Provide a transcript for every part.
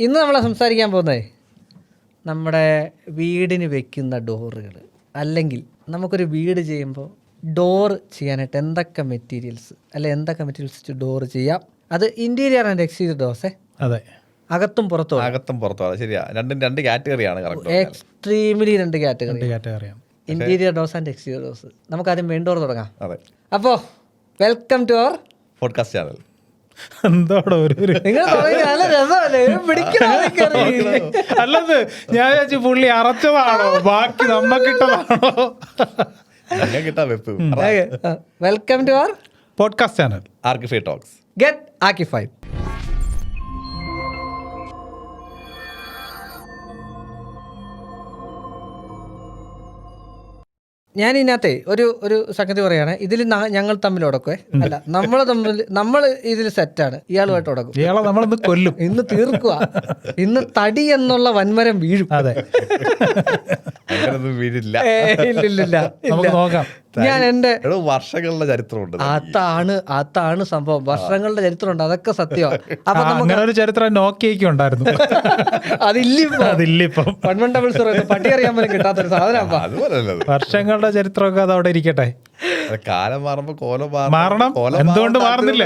ഇന്ന് നമ്മൾ സംസാരിക്കാൻ പോകുന്നത് നമ്മുടെ വീടിന് വെക്കുന്ന ഡോറുകൾ. അല്ലെങ്കിൽ നമുക്കൊരു വീട് ചെയ്യുമ്പോൾ ഡോർ ചെയ്യാനായിട്ട് എന്തൊക്കെ മെറ്റീരിയൽസ് അല്ലെ എന്തൊക്കെ മെറ്റീരിയൽസ് വെച്ച് ഡോർ ചെയ്യാം? അത് ഇന്റീരിയർ ആൻഡ് എക്സ്റ്റീരിയർ ഡോസേ അതെ. അകത്തും പുറത്തും? അകത്തും പുറത്തും. ശരിയാണ് ശരിയാ. രണ്ടും രണ്ട് കാറ്റഗറിയാണ് എക്സ്ട്രീംലി രണ്ട് കാറ്റഗറി കാറ്റ് അറിയാം interior doors and exterior doors നമുക്ക് ആദ്യം മെയിൻ ഡോർ തുടങ്ങാം. അതെ. അപ്പോൾ welcome to our podcast channel എന്തോടെ ഒരു അല്ലത് ഞാൻ വിചാരിച്ചു പുള്ളി അറച്ചതാണോ? ബാക്കി നമ്മക്കിട്ടതാണോ? Welcome to our podcast channel archify talks. Get archified ഞാൻ ഇതിനകത്തെ ഒരു ഒരു സംഗതി പറയാണ്. ഇതിൽ ഞങ്ങൾ തമ്മിൽ ഉടക്കുവേ. അല്ല നമ്മൾ തമ്മിൽ നമ്മൾ ഇതിൽ സെറ്റാണ് ഇയാളുമായിട്ട് ഉടക്കും. ഇയാളെ നമ്മളൊന്ന് കൊല്ലും. ഇന്ന് തീർക്കുക ഇന്ന് തടി എന്നുള്ള വൻമരം വീഴും. അതെ. അങ്ങനൊന്നും വീടില്ല ഇല്ല, ഇല്ല, ഇല്ല, നമുക്ക് നോക്കാം. ഞാൻ എന്റെ വർഷങ്ങളുടെ ചരിത്രമുണ്ട്. അതാണ് അതാണ് സംഭവം. വർഷങ്ങളുടെ ചരിത്രമുണ്ട് അതൊക്കെ സത്യമാണ് അപ്പൊ അങ്ങനെ ഒരു ചരിത്രം നോക്കിയൊക്കെ ഉണ്ടായിരുന്നു. അതില്ല അതില്ലിപ്പം. വൺ വൺ ഡബിൾ സീറോ പട്ടി അറിയാൻ പോലും കിട്ടാത്തൊരു സാധനം. വർഷങ്ങളുടെ ചരിത്രമൊക്കെ അത് അവിടെ ഇരിക്കട്ടെ. കാലം മാറുമ്പോ കോലം മാറണം. എന്തുകൊണ്ട് മാറുന്നില്ല?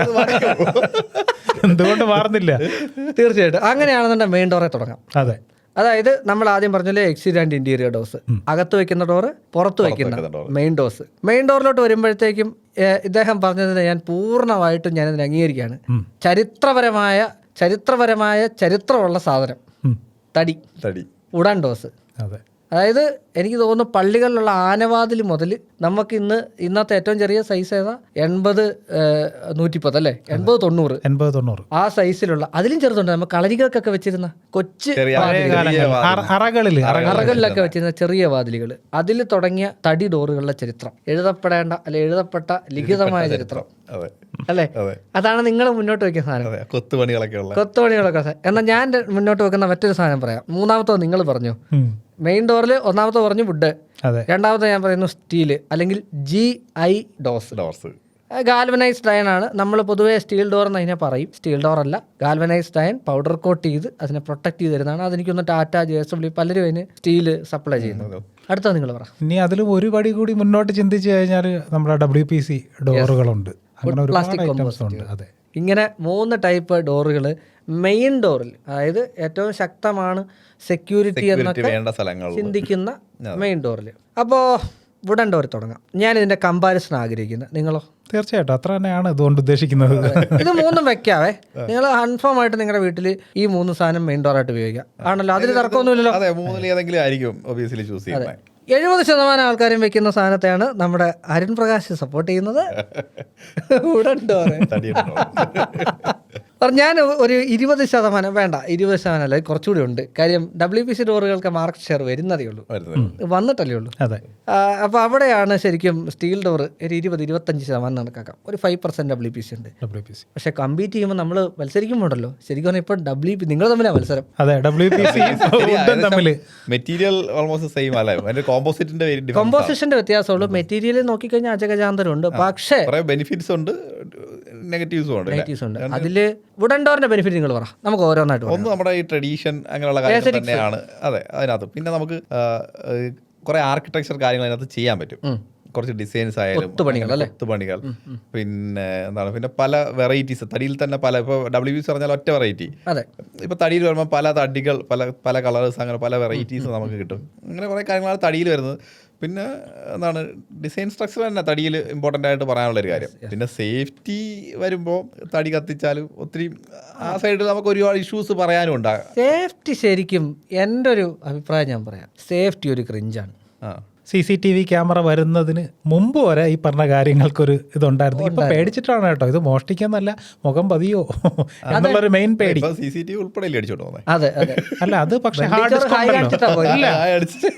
എന്തുകൊണ്ട് മാറുന്നില്ല? തീർച്ചയായിട്ടും. അങ്ങനെയാണെന്നുണ്ടെങ്കിൽ മെയിൻ ഡോറെ തുടങ്ങാം. അതെ. അതായത് നമ്മൾ ആദ്യം പറഞ്ഞല്ലേ ആൻഡ് ഇന്റീരിയർ ഡോസ് അകത്ത് വെക്കുന്ന ഡോറ് പുറത്ത് വെക്കുന്ന മെയിൻ ഡോസ് മെയിൻ ഡോറിലോട്ട് വരുമ്പോഴത്തേക്കും ഇദ്ദേഹം പറഞ്ഞതിനെ ഞാൻ പൂർണമായിട്ടും ഞാനതിനെ അംഗീകരിക്കുകയാണ്. ചരിത്രപരമായ ചരിത്രപരമായ ചരിത്രമുള്ള സാധനം. തടി. തടി. ഉടാൻ ഡോസ് അതെ. അതായത് എനിക്ക് തോന്നുന്നു പള്ളികളിലുള്ള ആനവാതിൽ മുതൽ നമുക്ക് ഇന്ന് ഇന്നത്തെ ഏറ്റവും ചെറിയ സൈസ് ഏതാ? എൺപത് നൂറ്റിപ്പത്ത് അല്ലേ? എൺപത് തൊണ്ണൂറ്. എൺപത് തൊണ്ണൂറ്. ആ സൈസിലുള്ള അതിലും ചെറുതുണ്ട്. നമ്മൾ കളരികൾക്കൊക്കെ വെച്ചിരുന്ന കൊച്ചു അറകളിലൊക്കെ വെച്ചിരുന്ന ചെറിയ വാതിലുകൾ. അതിൽ തുടങ്ങിയ തടി ഡോറുകളുടെ ചരിത്രം. എഴുതപ്പെടേണ്ട അല്ലെ എഴുതപ്പെട്ട ലിഖിതമായ ചരിത്രം. അതെ. അല്ലേ? അതാണ് നിങ്ങൾ മുന്നോട്ട് വെക്കുന്ന സാധനം. കൊത്തുപണികളൊക്കെ ഉള്ള. കൊത്തുപണികളൊക്കെ. എന്നാൽ ഞാൻ മുന്നോട്ട് വെക്കുന്ന മറ്റൊരു സാധനം പറയാം. മൂന്നാമത്തെ നിങ്ങൾ പറഞ്ഞു. മെയിൻ ഡോറിൽ ഒന്നാമത്തെ പറഞ്ഞു വുഡ് രണ്ടാമത്തെ ഞാൻ പറയുന്നു സ്റ്റീൽ അല്ലെങ്കിൽ G I doors doors galvanised iron ആണ്. നമ്മൾ പൊതുവേ സ്റ്റീൽ ഡോർ എന്ന് അതിനെ പറയും. സ്റ്റീൽ ഡോർ അല്ല. ഗാൽവനൈസ്ഡ് അയൺ പൗഡർ കോട്ട് ചെയ്ത് അതിനെ പ്രൊട്ടക്ട് ചെയ്ത് തരുന്നതാണ്. അതെനിക്കൊന്ന് ടാറ്റ ജെ എസ് ഡബ്ല്യു പലരും അതിന് സ്റ്റീൽ സപ്ലൈ ചെയ്യുന്നത് അടുത്ത നിങ്ങൾ പറ. ഇനി അതിൽ ഒരു പടി കൂടി മുന്നോട്ട് ചിന്തിച്ചു കഴിഞ്ഞാൽ നമ്മുടെ ഡബ്ല്യു പി സി ഡോറുകളുണ്ട് അങ്ങനെ ഐറ്റംസ് ഉണ്ട്. അതെ. ഇങ്ങനെ മൂന്ന് ടൈപ്പ് ഡോറുകൾ മെയിൻ ഡോറിൽ അതായത് ഏറ്റവും ശക്തമാണ് സെക്യൂരിറ്റി എന്നൊക്കെ ചിന്തിക്കുന്ന മെയിൻ ഡോറിൽ. അപ്പോൾ വുഡൻ ഡോറിൽ തുടങ്ങാം. ഞാൻ ഇതിന്റെ കമ്പാരിസൺ ആഗ്രഹിക്കുന്നത് നിങ്ങളോ? തീർച്ചയായിട്ടും. അത്ര തന്നെയാണ് ഇതുകൊണ്ട് ഉദ്ദേശിക്കുന്നത്. ഇത് മൂന്നും വെക്കാവേ. നിങ്ങൾ കൺഫേം ആയിട്ട് നിങ്ങളുടെ വീട്ടിൽ ഈ മൂന്ന് സാധനം മെയിൻ ഡോറായിട്ട് ഉപയോഗിക്കാം. ആണല്ലോ? അതിൽ തർക്കമൊന്നുമില്ലല്ലോ? അതെ മൂന്നിൽ ഏതെങ്കിലും ആയിരിക്കും ഒബിയസ്ലി ചൂസ് ചെയ്യുന്നത്. എഴുപത് ശതമാനം ആൾക്കാരും വെക്കുന്ന സാധനത്തെയാണ് നമ്മുടെ അരുൺ പ്രകാശ് സപ്പോർട്ട് ചെയ്യുന്നത്. വുഡൻ അപ്പോൾ ഞാൻ ഒരു ഇരുപത് ശതമാനം വേണ്ട ഇരുപത് ശതമാനം അല്ല കുറച്ചുകൂടി ഉണ്ട്. കാര്യം ഡബ്ല്യു പി സി ഡോറുകൾക്ക് മാർക്കറ്റ് ഷെയർ വരുന്നതേ ഉള്ളൂ. വന്നിട്ടല്ലേ ഉള്ളൂ. അതെ. അപ്പോൾ അവിടെയാണ് ശരിക്കും സ്റ്റീൽ ഡോർ ഒരു ഇരുപത് ഇരുപത്തഞ്ച് ശതമാനം കണക്കാക്കാം. ഒരു five percent W P C ഉണ്ട്. ഡബ്ല്യു പി സി പക്ഷെ കമ്പീറ്റ് ചെയ്യുമ്പോൾ നമ്മൾ മത്സരിക്കുമ്പോണ്ടല്ലോ. ശരിക്കും പറഞ്ഞാൽ ഇപ്പോൾ ഡബ്ല്യു പി നിങ്ങൾ തമ്മിലാണ് മത്സരം. അതെ ഡബ്ല്യു പി സി തമ്മിൽ മെറ്റീരിയൽ ഓൾമോസ്റ്റ് സെയിം അല്ലേ? കോമ്പോസിറ്റിന്റെ ഡിഫറൻസ് കോമ്പോസിഷന്റെ വ്യത്യാസമുള്ളൂ. മെറ്റീരിയൽ നോക്കിക്കഴിഞ്ഞാൽ അജഗജാന്തരമുണ്ട് പക്ഷേ കുറെ ബെനിഫിറ്റ്സ് ഉണ്ട് നെഗറ്റീവ്സും ഉണ്ട് നെഗറ്റീവ്സ് ഉണ്ട്. അതിൽ വുഡൻ ഡോറിന്റെ ബെനിഫിറ്റ് നിങ്ങൾ പറ. നമുക്ക് ഓരോന്നായിട്ട് ഒന്ന് നമ്മുടെ ഈ ട്രഡീഷൻ അങ്ങനെയുള്ള കാര്യങ്ങൾ തന്നെയാണ്. അതെ അതിനകത്ത്. പിന്നെ നമുക്ക് കുറെ ആർക്കിടെക്ചർ കാര്യങ്ങൾ അതിനകത്ത് ചെയ്യാൻ പറ്റും. കുറച്ച് ഡിസൈൻസ് ആയാലും പണികൾ പിന്നെ എന്താണ് പിന്നെ പല വെറൈറ്റീസ് തടിയിൽ തന്നെ പല ഇപ്പോൾ ഡബ്ല്യു ബിസ് പറഞ്ഞാൽ ഒറ്റ വെറൈറ്റി അതെ. ഇപ്പൊ തടിയിൽ വരുമ്പോൾ പല തടികൾ പല പല കളേഴ്സ് അങ്ങനെ പല വെറൈറ്റീസ് നമുക്ക് കിട്ടും. അങ്ങനെ കുറെ കാര്യങ്ങളാണ് തടിയിൽ വരുന്നത്. പിന്നെ എന്താണ് ഡിസൈൻ സ്ട്രക്ചർ തന്നെ തടിയിൽ ഇമ്പോർട്ടന്റ് ആയിട്ട് പറയാനുള്ള ഒരു കാര്യം. പിന്നെ സേഫ്റ്റി വരുമ്പോൾ തടി കത്തിച്ചാലും ഒത്തിരി ആ സൈഡിൽ നമുക്ക് ഒരുപാട് ഇഷ്യൂസ് പറയാനും ഉണ്ടാകും സേഫ്റ്റി ശരിക്കും എന്റെ ഒരു അഭിപ്രായം ഞാൻ പറയാം. സേഫ്റ്റി ഒരു ക്രിഞ്ചാണ് ആ. C C T V camera വരുന്നതിന് മുമ്പ് വരെ ഈ പറഞ്ഞ കാര്യങ്ങൾക്കൊരു ഇതുണ്ടായിരുന്നു. ഇപ്പൊ പേടിച്ചിട്ടാണ് കേട്ടോ. ഇത് മോഷ്ടിക്കാന്നല്ല മുഖം പതിയോ? എന്നുള്ളൊരു മെയിൻ പേടി. ഇപ്പൊ സി സി ടി വി ഉൾപ്പെടെ അതെ അതെ. അല്ല അത് പക്ഷേ ഹാർഡ് ഡിസ്ക്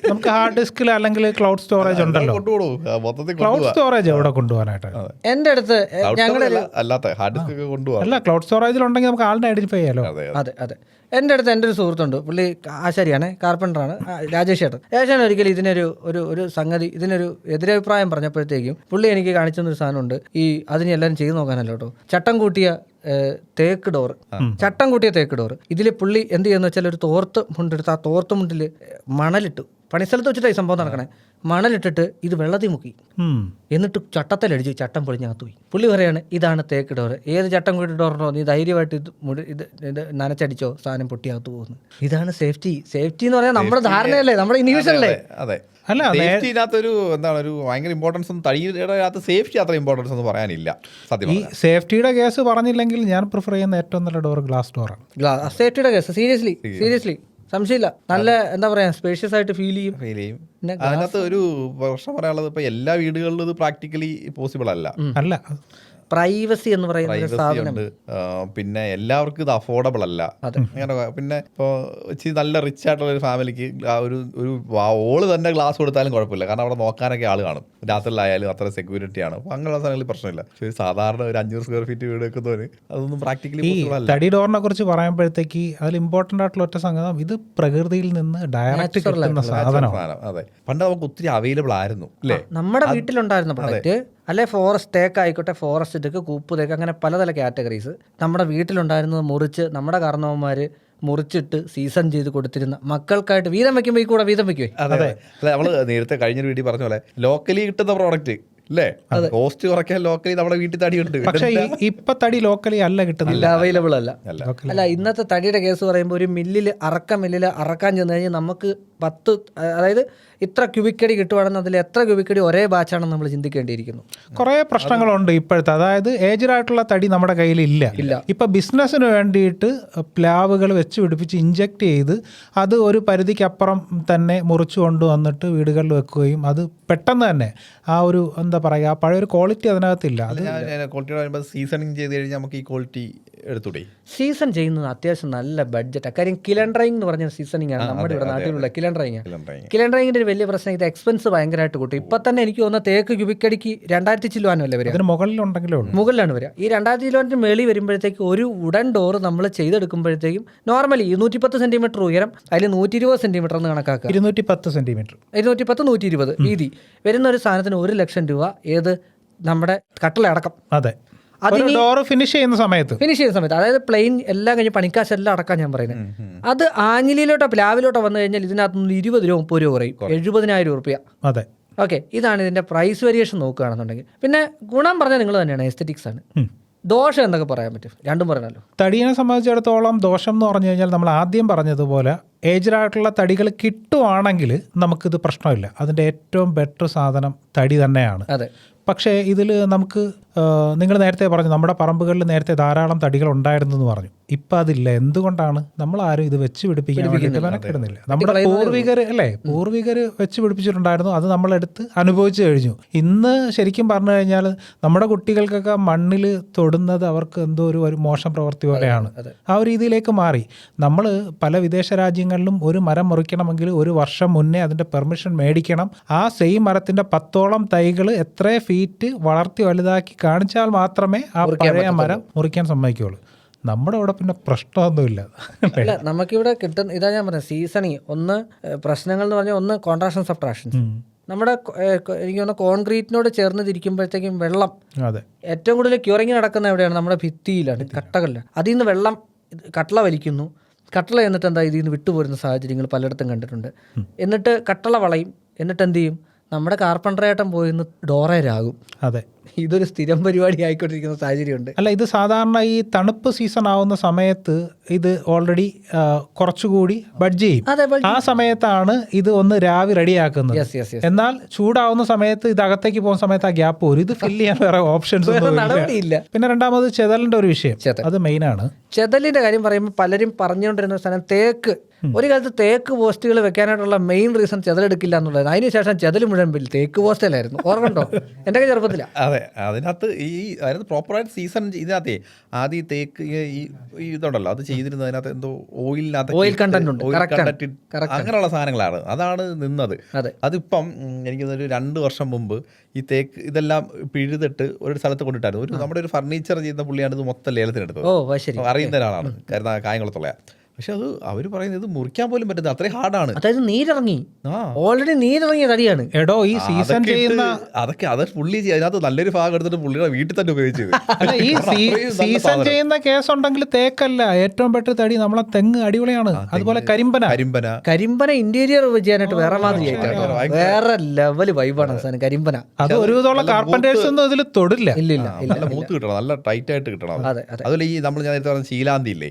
നമുക്ക് ഹാർഡ് ഡിസ്കിൽ അല്ലെങ്കിൽ ക്ലൗഡ് സ്റ്റോറേജ് ഉണ്ടല്ലോ. ക്ലൗഡ് സ്റ്റോറേജ് എവിടെ കൊണ്ടുപോകാനായിട്ട്? എന്റെ അടുത്ത് ഞങ്ങളുടെ അല്ലാത്ത ഹാർഡ് ഡിസ്ക് ഒക്കെ അല്ല ക്ലൗഡ് സ്റ്റോറേജിൽ ഉണ്ടെങ്കിൽ നമുക്ക് ആളിനെ ഐഡന്റിഫൈ ചെയ്യാലോ? അതെ അതെ. എന്റെ അടുത്ത് എന്റെ ഒരു സുഹൃത്തുണ്ട്. പുള്ളി ആശാരിയാണ് കാർപ്പന്ററാണ് രാജേഷ് ചേട്ടൻ രാജേഷാണ് ഒരിക്കലും ഇതിനൊരു ഒരു ഒരു സംഗതി ഇതിനൊരു എതിരഭിപ്രായം പറഞ്ഞപ്പോഴത്തേക്കും പുള്ളി എനിക്ക് കാണിച്ചു തന്നൊരു സാധനമുണ്ട്. ഈ അതിന് എല്ലാവരും ചെയ്തു നോക്കാനല്ലോ കേട്ടോ. ചട്ടം കൂട്ടിയ തേക്ക് ഡോറ്. ചട്ടം കൂട്ടിയ തേക്ക് ഡോറ്. ഇതിൽ പുള്ളി എന്ത് ചെയ്യുന്ന വെച്ചാൽ ഒരു തോർത്ത് മുണ്ടെടുത്ത് ആ തോർത്ത് മുണ്ടിൽ മണലിട്ടു. പണിസ്ഥലത്ത് വെച്ചിട്ടാണ് ഈ സംഭവം നടക്കണേ. മണലിട്ടിട്ട് ഇത് വെള്ളത്തിൽ മുക്കി. എന്നിട്ട് ചട്ടത്തിലടിച്ച് ചട്ടം പൊളിഞ്ഞകത്ത് പോയി. പുള്ളി പറയാണ് ഇതാണ് തേക്ക് ഡോറ്. ഏത് ചട്ടം കൂടി ഡോറിനോ നീ ധൈര്യമായിട്ട് ഇത് മുടി ഇത് ഇത് നനച്ചടിച്ചോ സാധനം പൊട്ടിയകത്ത് പോകുന്നു. ഇതാണ് സേഫ്റ്റി. സേഫ്റ്റി എന്ന് പറഞ്ഞാൽ നമ്മുടെ ധാരണയല്ലേ നമ്മുടെ ഇൻഡിവിജ്വൽ അതെ അല്ല, സേഫ്റ്റിനകത്തൊരു എന്താണ് ഒരു ഭയങ്കര ഇമ്പോർട്ടൻസ് ഒന്നും തടിയുടെ അകത്ത് സേഫ്റ്റി അത്ര ഇമ്പോർട്ടൻസ് ഒന്നും പറയാനില്ല സത്യം ഈ സേഫ്റ്റിയുടെ കേസ് പറഞ്ഞില്ലെങ്കിൽ ഞാൻ പ്രിഫർ ചെയ്യുന്ന ഏറ്റവും നല്ല ഡോർ ഗ്ലാസ് ഡോറാണ് ഗ്ലാസ് സേഫ്റ്റിയുടെ കേസ് സീരിയസ്ലി സീരിയസ്ലി സംശയമില്ല. നല്ല എന്താ പറയാ സ്പേഷ്യസ് ആയിട്ട് ഫീൽ ചെയ്യും. ഫീൽ ചെയ്യും. അതിനകത്ത് ഒരു പ്രശ്നം പറയാനുള്ളത് ഇപ്പൊ എല്ലാ വീടുകളിലും ഇത് പ്രാക്ടിക്കലി പോസിബിൾ അല്ല. അല്ല. പ്രൈവസി എന്ന് പറയുന്ന സാധനം. പിന്നെ എല്ലാവർക്കും ഇത് അഫോർഡബിൾ അല്ല. അങ്ങനെ പിന്നെ ഇപ്പോൾ ഇച്ചിരി നല്ല റിച്ച് ആയിട്ടുള്ള ഒരു ഫാമിലിക്ക് ഒരു ഒരു ഓൾ തന്നെ ഗ്ലാസ് കൊടുത്താലും കുഴപ്പമില്ല. കാരണം അവിടെ നോക്കാനൊക്കെ ആൾ കാണും. രാത്രിയിലായാലും അത്ര സെക്യൂരിറ്റി ആണ്. അപ്പോൾ അങ്ങനെയുള്ള സ്ഥലങ്ങളിൽ പ്രശ്നമില്ല. പക്ഷേ ഒരു സാധാരണ ഒരു അഞ്ഞൂറ് സ്ക്വയർ ഫീറ്റ് വീട് വെക്കുന്നവര് അതൊന്നും പ്രാക്ടിക്കലി തടി ഡോറിനെ കുറിച്ച് പറയുമ്പോഴത്തേക്ക് അതിൽ ഇമ്പോർട്ടന്റ് ആയിട്ടുള്ള ഒറ്റ സംഗതി ഇത് പ്രകൃതിയിൽ നിന്ന് ഡയറക്റ്റ് കിട്ടുന്ന സാധനമാണ്. സാധനം. അതെ. പണ്ട് നമുക്ക് ഒത്തിരി അവൈലബിൾ ആയിരുന്നു അല്ലേ? നമ്മുടെ വീട്ടിലുണ്ടായിരുന്നു പ്രൊഡക്റ്റ് അല്ലെ ഫോറസ്റ്റ് തേക്ക് ആയിക്കോട്ടെ ഫോറസ്റ്റ് തേക്ക് കൂപ്പ് തേക്ക് അങ്ങനെ പലതര കാറ്റഗറീസ് നമ്മുടെ വീട്ടിലുണ്ടായിരുന്നത് മുറിച്ച് നമ്മുടെ കാരണവന്മാർ മുറിച്ചിട്ട് സീസൺ ചെയ്ത് കൊടുത്തിരുന്ന മക്കൾക്കായിട്ട് വീതം വെക്കുമ്പോൾ ഈ കൂടെ വീതം വെക്കുവേ? അതെ അതെ. അല്ല നമ്മൾ നേരത്തെ കഴിഞ്ഞൊരു വീഡിയോ പറഞ്ഞ പോലെ ലോക്കലി കിട്ടുന്ന പ്രോഡക്റ്റ് അല്ലേ കോസ്റ്റ് കുറയ്ക്കാൻ ലോക്കലി നമ്മുടെ വീട്ടിൽ തടിയുണ്ട് പക്ഷേ ഈ ഇപ്പൊ തടി ലോക്കലി അല്ല കിട്ടുന്നില്ല. അവൈലബിൾ അല്ല. അല്ല. അല്ല ഇന്നത്തെ തടിയുടെ കേസ് പറയുമ്പോൾ ഒരു മില്ലിൽ അറക്ക മില്ലിൽ അറക്കാൻ ചെന്ന് കഴിഞ്ഞാൽ നമുക്ക് പത്ത് അതായത് ഇത്ര ക്യൂബിക്കടി കിട്ടുവാണെന്ന് അതിൽ എത്ര ക്യൂബിക്കടി ഒരേ ബാച്ചാണെന്ന് നമ്മൾ ചിന്തിക്കേണ്ടിയിരിക്കുന്നു. കുറേ പ്രശ്നങ്ങളുണ്ട് ഇപ്പോഴത്തെ. അതായത് ഏജ്ഡ് ആയിട്ടുള്ള തടി നമ്മുടെ കയ്യിൽ ഇല്ല. ഇല്ല. ഇപ്പം ബിസിനസ്സിന് വേണ്ടിയിട്ട് പ്ലാവുകൾ വെച്ച് പിടിപ്പിച്ച് ഇഞ്ചക്ട് ചെയ്ത് അത് ഒരു പരിധിക്കപ്പുറം തന്നെ മുറിച്ചു കൊണ്ടുവന്നിട്ട് വീടുകളിൽ വെക്കുകയും അത് പെട്ടെന്ന് തന്നെ ആ ഒരു എന്താ പറയുക ആ പഴയൊരു ക്വാളിറ്റി അതിനകത്തില്ല. അത് സീസണിങ് ചെയ്ത് കഴിഞ്ഞാൽ നമുക്ക് ഈ ക്വാളിറ്റി എടുത്തൂടെ? സീസൺ ചെയ്യുന്നത് അത്യാവശ്യം നല്ല ബഡ്ജറ്റാണ് കാര്യം കിലൻ ഡ്രൈങ് എന്ന് പറഞ്ഞ സീസണിങ് ആണ് നമ്മുടെ ഇവിടെ നാട്ടിലുള്ള കിലൻ ഡ്രൈങ് കിലൻ ഡ്രൈങ്ങിന്റെ ഒരു വലിയ പ്രശ്നം ഇത് എക്സ്പെൻസ് ഭയങ്കരമായിട്ട് കൂട്ടും. ഇപ്പൊ തന്നെ എനിക്ക് തോന്നുന്ന തേക്ക് ക്യൂബിക്കടിക്ക് രണ്ടായിരത്തി ചില്ലുവാനല്ലേ വരിക? മുകളിലുണ്ടെങ്കിലും മുകളിലാണ് വരിക. ഈ രണ്ടായിരത്തി കിലോമീറ്റർ മേളി വരുമ്പോഴത്തേക്ക് ഒരു ഉടൻ ഡോർ നമ്മൾ ചെയ്തെടുക്കുമ്പോഴത്തേക്കും നോർമലി ഇരുന്നൂറ്റി പത്ത് സെന്റിമീറ്റർ ഉയരം അതിൽ നൂറ്റി ഇരുപത് സെന്റിമീറ്റർ എന്ന് കണക്കാക്കുക. ഇരുന്നൂറ്റി പത്ത് സെന്റിമീറ്റർ ഇരുന്നൂറ്റി പത്ത് നൂറ്റി ഇരുപത് വീതി വരുന്ന ഒരു സാധനത്തിന് ഒരു ലക്ഷം രൂപ ഏത് നമ്മുടെ കട്ടിലടക്കം. അതെ. ഡോറ് ഫിനിഷ് ചെയ്യുന്ന സമയത്ത്. ഫിനിഷ് ചെയ്യുന്ന സമയത്ത്. അതായത് പ്ലെയിൻ എല്ലാം കഴിഞ്ഞ് പണിക്കാശ് എല്ലാം അടക്കാൻ ഞാൻ പറയുന്നത് അത് ആഞ്ഞിലിയിലോട്ടോ പ്ലാവിലോട്ടോ വന്നു കഴിഞ്ഞാൽ ഇതിനകത്തുനിന്ന് ഇരുപത് രൂപ മുപ്പത് രൂപ കുറയും. എഴുപതിനായിരം റുപ്യ അതെ. ഓക്കെ ഇതാണ് ഇതിന്റെ പ്രൈസ് വേരിയേഷൻ നോക്കുകയാണെന്നുണ്ടെങ്കിൽ. പിന്നെ ഗുണം പറഞ്ഞാൽ നിങ്ങൾ തന്നെയാണ് എസ്തെറ്റിക്സ് ആണ്. ദോഷം എന്നൊക്കെ പറയാൻ പറ്റും? രണ്ടും പറയണല്ലോ തടിയെ സംബന്ധിച്ചിടത്തോളം ദോഷം എന്ന് പറഞ്ഞു കഴിഞ്ഞാൽ നമ്മൾ ആദ്യം പറഞ്ഞതുപോലെ ഏജ്ഡ് ആയിട്ടുള്ള തടികൾ കിട്ടുവാണെങ്കിൽ നമുക്കിത് പ്രശ്നമില്ല. അതിന്റെ ഏറ്റവും ബെറ്റർ സാധനം തടി തന്നെയാണ്. അതെ. പക്ഷേ ഇതിൽ നമുക്ക് നിങ്ങൾ നേരത്തെ പറഞ്ഞു നമ്മുടെ പറമ്പുകളിൽ നേരത്തെ ധാരാളം തടികൾ ഉണ്ടായിരുന്നു എന്ന് പറഞ്ഞു. ഇപ്പം അതില്ല. എന്തുകൊണ്ടാണ്? നമ്മൾ ആരും ഇത് വെച്ച് പിടിപ്പിക്കാൻ വേണ്ടിയിട്ട് മെനക്കെടുന്നില്ല. നമ്മുടെ പൂർവികർ അല്ലേ? പൂർവികർ വെച്ച് പിടിപ്പിച്ചിട്ടുണ്ടായിരുന്നു. അത് നമ്മളെടുത്ത് അനുഭവിച്ചു കഴിഞ്ഞു. ഇന്ന് ശരിക്കും പറഞ്ഞു കഴിഞ്ഞാൽ നമ്മുടെ കുട്ടികൾക്കൊക്കെ മണ്ണിൽ തൊടുന്നത് അവർക്ക് എന്തോ ഒരു ഒരു മോശം പ്രവൃത്തി പോലെയാണ്. ആ ഒരു രീതിയിലേക്ക് മാറി. നമ്മൾ പല വിദേശ രാജ്യങ്ങളിലും ഒരു മരം മുറിക്കണമെങ്കിൽ ഒരു വർഷം മുന്നേ അതിന്റെ പെർമിഷൻ മേടിക്കണം. ആ സെയിം മരത്തിന്റെ പത്തോളം തൈകൾ എത്ര ഫീറ്റ് വളർത്തി വലുതാക്കി കാണിച്ചാൽ മാത്രമേ ആ പഴയ മരം മുറിക്കാൻ സമ്മതിക്കുള്ളൂ നമ്മുടെ അവിടെ പിന്നെ പ്രശ്നമൊന്നുമില്ല അല്ല നമുക്കിവിടെ കിട്ടുന്ന ഇതാ ഞാൻ പറഞ്ഞത് സീസണിങ് ഒന്ന് പ്രശ്നങ്ങൾ എന്ന് പറഞ്ഞാൽ ഒന്ന് കോൺട്രാക്ഷൻ സബ്ട്രാക്ഷൻസ് നമ്മുടെ എനിക്ക് തോന്നുന്നു കോൺക്രീറ്റിനോട് ചേർന്ന് തിരിക്കുമ്പോഴത്തേക്കും വെള്ളം അതെ. ഏറ്റവും കൂടുതൽ ക്യൂറിങ് നടക്കുന്ന എവിടെയാണ്? നമ്മുടെ ഭിത്തിയിലാണ് കട്ടകളിലാണ് അതിൽ നിന്ന് വെള്ളം കട്ടള വലിക്കുന്നു. കട്ടള എന്നിട്ട് എന്താ ഇതിൽ നിന്ന് വിട്ടുപോരുന്ന സാഹചര്യങ്ങൾ പലയിടത്തും കണ്ടിട്ടുണ്ട്. എന്നിട്ട് കട്ടള വളയും. എന്നിട്ട് എന്ത് ചെയ്യും? നമ്മുടെ കാർപ്പൻഡറേട്ടം പോയിന്ന് ഡോറേരാകും അതെ. ഇതൊരു സ്ഥിരം പരിപാടി ആയിക്കൊണ്ടിരിക്കുന്ന സാഹചര്യമുണ്ട്. അല്ല ഇത് സാധാരണ ഈ തണുപ്പ് സീസൺ ആവുന്ന സമയത്ത് ഇത് ഓൾറെഡി കുറച്ചുകൂടി ബഡ്ജ് ചെയ്യും. ആ സമയത്താണ് ഇത് ഒന്ന് രാവി റെഡിയാക്കുന്നത് എന്നാൽ ചൂടാവുന്ന സമയത്ത് ഇത് അകത്തേക്ക് പോകുന്ന സമയത്ത് ആ ഗ്യാപ്പ് വരും ഇത് ഫില്ല് ചെയ്യാൻ വേറെ ഓപ്ഷൻസ് ഇല്ല. പിന്നെ രണ്ടാമത് ചെതലിന്റെ ഒരു വിഷയം. അത് മെയിൻ ആണ്. ചെതലിന്റെ കാര്യം പറയുമ്പോൾ പലരും പറഞ്ഞുകൊണ്ടിരുന്ന സ്ഥലം തേക്ക്. ഒരു കാലത്ത് തേക്ക് പോസ്റ്റുകൾ വെക്കാനായിട്ടുള്ള മെയിൻ റീസൺ ചെതലെടുക്കില്ല എന്നുള്ളത് അതിനുശേഷം ചെതൽ മുഴുവൻ തേക്ക് പോസ്റ്റലായിരുന്നു ഓർമ്മണ്ടോ ഉണ്ടോ എന്റെ ചെറുപ്പത്തിലാണ് അതെ അതിനകത്ത് ഈ അതിനകത്ത് പ്രോപ്പറായിട്ട് സീസൺ ഇതിനകത്തെ ആദ്യം തേക്ക് ഈ- ഇതുണ്ടല്ലോ അത് ചെയ്തിരുന്നത് അതിനകത്ത് എന്തോ ഓയിലിനകത്ത് ഓയിൽ കണ്ടന്റ്. ഓയിൽ അങ്ങനെയുള്ള സാധനങ്ങളാണ്. അതാണ് നിന്നത്. അതിപ്പം എനിക്ക് ഒരു രണ്ട് വർഷം മുമ്പ് ഈ തേക്ക് ഇതെല്ലാം പിഴുതിട്ട് ഒരു സ്ഥലത്ത് കൊണ്ടിട്ടായിരുന്നു. ഒരു നമ്മുടെ ഒരു ഫർണിച്ചർ ചെയ്യുന്ന പുള്ളിയാണ് ഇത് മൊത്തം ലേലത്തിനെടുത്തത്. അറിയുന്ന ഒരാളാണ്. കാരണം കായംകുളത്തുള്ള പക്ഷെ അത് അവർ പറയുന്നത് മുറിക്കാൻ പോലും പറ്റുന്നത് അത്രയും ഹാർഡാണ് അതായത് നീരിറങ്ങി. ആ. ഓൾറെഡി നീരിറങ്ങിയ തടിയാണ്. എടോ ഈ സീസൺ ചെയ്യുന്ന അതൊക്കെ അത് പുള്ളി അതിനകത്ത് നല്ലൊരു ഭാഗം എടുത്തിട്ട് പുള്ളിയുടെ വീട്ടിൽ തന്നെ ഉപയോഗിച്ചത്. ഈ സീസൺ ചെയ്യുന്ന കേസ് ഉണ്ടെങ്കിൽ തേക്കല്ല. ഏറ്റവും ബെറ്റർ തടി നമ്മളെ തെങ്ങ് അടിപൊളിയാണ്. അതുപോലെ കരിമ്പന. കരിമ്പന. കരിമ്പന ഇന്റീരിയർ ചെയ്യാനായിട്ട് വേറെ മാതിരി. വേറെ ലെവൽ വൈബാണ് അവസാനം കരിമ്പന. അത് ഒരു വിധമുള്ള കാർപ്പന്റേഴ്സ് കാർപ്പന്റേഴ്സ് ഒന്നും ഇതിൽ തൊടില്ല. ഇല്ല ഇല്ല നല്ല മൂത്ത് കിട്ടണം നല്ല ടൈറ്റ് ആയിട്ട് കിട്ടണം. അതെ അതെ. അതുപോലെ ഈ നമ്മൾ ഞാൻ നേരത്തെ പറഞ്ഞ ശീലാന്തി ഇല്ലേ.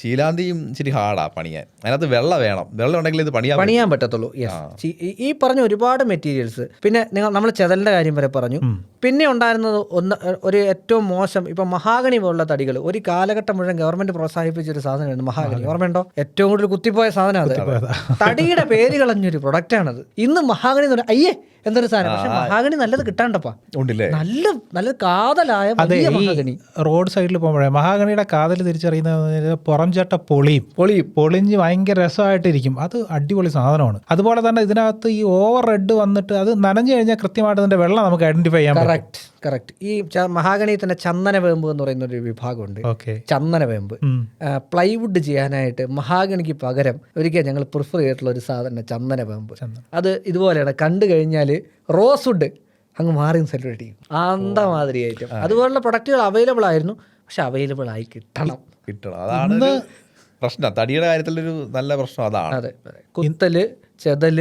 ശീലാന്തിയും ഇച്ചിരി ഹാർഡാ പണിയാൻ. അതിനകത്ത് വെള്ളം വേണം. വെള്ളം ഉണ്ടെങ്കിൽ ഇത് പണിയാൻ. പണിയാൻ പറ്റത്തുള്ളൂ. യെസ് ഈ പറഞ്ഞ ഒരുപാട് മെറ്റീരിയൽസ് പിന്നെ നിങ്ങൾ നമ്മൾ ചെതലിന്റെ കാര്യം വരെ പറഞ്ഞു. പിന്നെ ഉണ്ടായിരുന്നത് ഒന്ന് ഒരു ഏറ്റവും മോശം ഇപ്പൊ മഹാഗണി പോലുള്ള തടികൾ. ഒരു കാലഘട്ടം മുഴുവൻ ഗവൺമെന്റ് പ്രോത്സാഹിപ്പിച്ച ഒരു സാധനമാണ് മഹാഗണി. ഓർമ്മയുണ്ടോ? ഏറ്റവും കൂടുതൽ കുത്തിപ്പോയ സാധനമാണ് അത്. തടിയുടെ പേര് കളഞ്ഞൊരു പ്രൊഡക്റ്റ് ആണത്. ഇന്ന് മഹാഗണി എന്ന് പറഞ്ഞാൽ അയ്യേ എന്തൊരു സാധനം. പക്ഷെ മഹാഗണി നല്ലത് കിട്ടാണ്ടപ്പാ. ഉണ്ടല്ലേ? നല്ല നല്ല കാതലായ വലിയ മഹാഗണി. റോഡ് സൈഡിൽ പോകുമ്പോഴേ മഹാഗണിയുടെ കാതൽ തിരിച്ചറിയുന്നത് പുറം ചട്ട പൊളിയും. പൊളിയും. പൊളിഞ്ഞ് ഭയങ്കര രസമായിട്ടിരിക്കും. അത് അടിപൊളി സാധനമാണ്. അതുപോലെ തന്നെ ഇതിനകത്ത് ഈ ഓവർ റെഡ് വന്നിട്ട് അത് നനഞ്ഞു കഴിഞ്ഞാൽ കൃത്യമായിട്ട് അതിന്റെ വെള്ളം നമുക്ക് ഐഡന്റിഫൈ ചെയ്യാൻ പറ്റും. കറക്റ്റ് കറക്റ്റ് ഈ മഹാഗണി തന്നെ ചന്ദന വേമ്പ് എന്ന് പറയുന്ന ഒരു വിഭാഗമുണ്ട്. ഓക്കെ ചന്ദന വേമ്പ്. പ്ലൈവുഡ് ചെയ്യാനായിട്ട് മഹാഗണിക്ക് പകരം ഒരിക്കൽ ഞങ്ങൾ പ്രിഫർ ചെയ്തിട്ടുള്ള ഒരു സാധനം ചന്ദന വേമ്പ്. അത് ഇതുപോലെയാണ് കണ്ടു കഴിഞ്ഞാൽ റോസ് വുഡ് അങ്ങ് മാറി സെലിബ്രേറ്റ് ചെയ്യും. അന്തമാതിരി ഐറ്റം അതുപോലുള്ള പ്രൊഡക്റ്റുകൾ അവൈലബിൾ ആയിരുന്നു. പക്ഷെ അവൈലബിൾ ആയി കിട്ടണം. കിട്ടണം. അതാണ് പ്രശ്നം. തടിയുടെ കാര്യത്തിലൊരു നല്ല പ്രശ്നം അതാണ്. അതെ അതെ. കുത്തൽ ചെതൽ.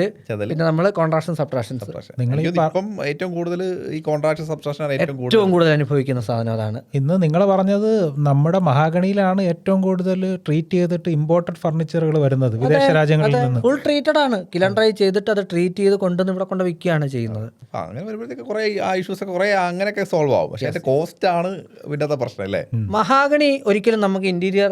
പിന്നെ നമ്മൾ കോൺട്രാക്ഷൻ സബ്ട്രാക്ഷൻസ് നിങ്ങൾ ഇപ്പം ഏറ്റവും കൂടുതൽ ഈ കോൺട്രാക്ഷൻ സബ്ട്രാക്ഷൻ ആണ് ഏറ്റവും കൂടുതൽ ഏറ്റവും കൂടുതൽ അനുഭവിക്കുന്ന സാധനം അതാണ്. ഇന്ന് നിങ്ങൾ പറഞ്ഞത് നമ്മുടെ മഹാഗണിയിലാണ് ഏറ്റവും കൂടുതൽ ട്രീറ്റ് ചെയ്തിട്ട് ഇമ്പോർട്ടഡ് ഫർണിച്ചറുകൾ വരുന്നത് വിദേശ രാജ്യങ്ങളിൽ നിന്ന്. ഫുൾ ട്രീറ്റഡ് ആണ്. കിലൻ ഡ്രൈ ചെയ്തിട്ട് അത് ട്രീറ്റ് ചെയ്ത് കൊണ്ടുവന്ന് ഇവിടെ കൊണ്ട് വിൽക്കുകയാണ് ചെയ്യുന്നത്. അങ്ങനെ വരുമ്പോഴത്തേക്ക് കുറെ ആ ഇഷ്യൂസ് ഒക്കെ കുറെ അങ്ങനെയൊക്കെ സോൾവ് ആവും. പക്ഷേ അതിന്റെ കോസ്റ്റ് ആണ് പിന്നത്തെ പ്രശ്നം അല്ലേ? മഹാഗണി ഒരിക്കലും നമുക്ക് ഇന്റീരിയർ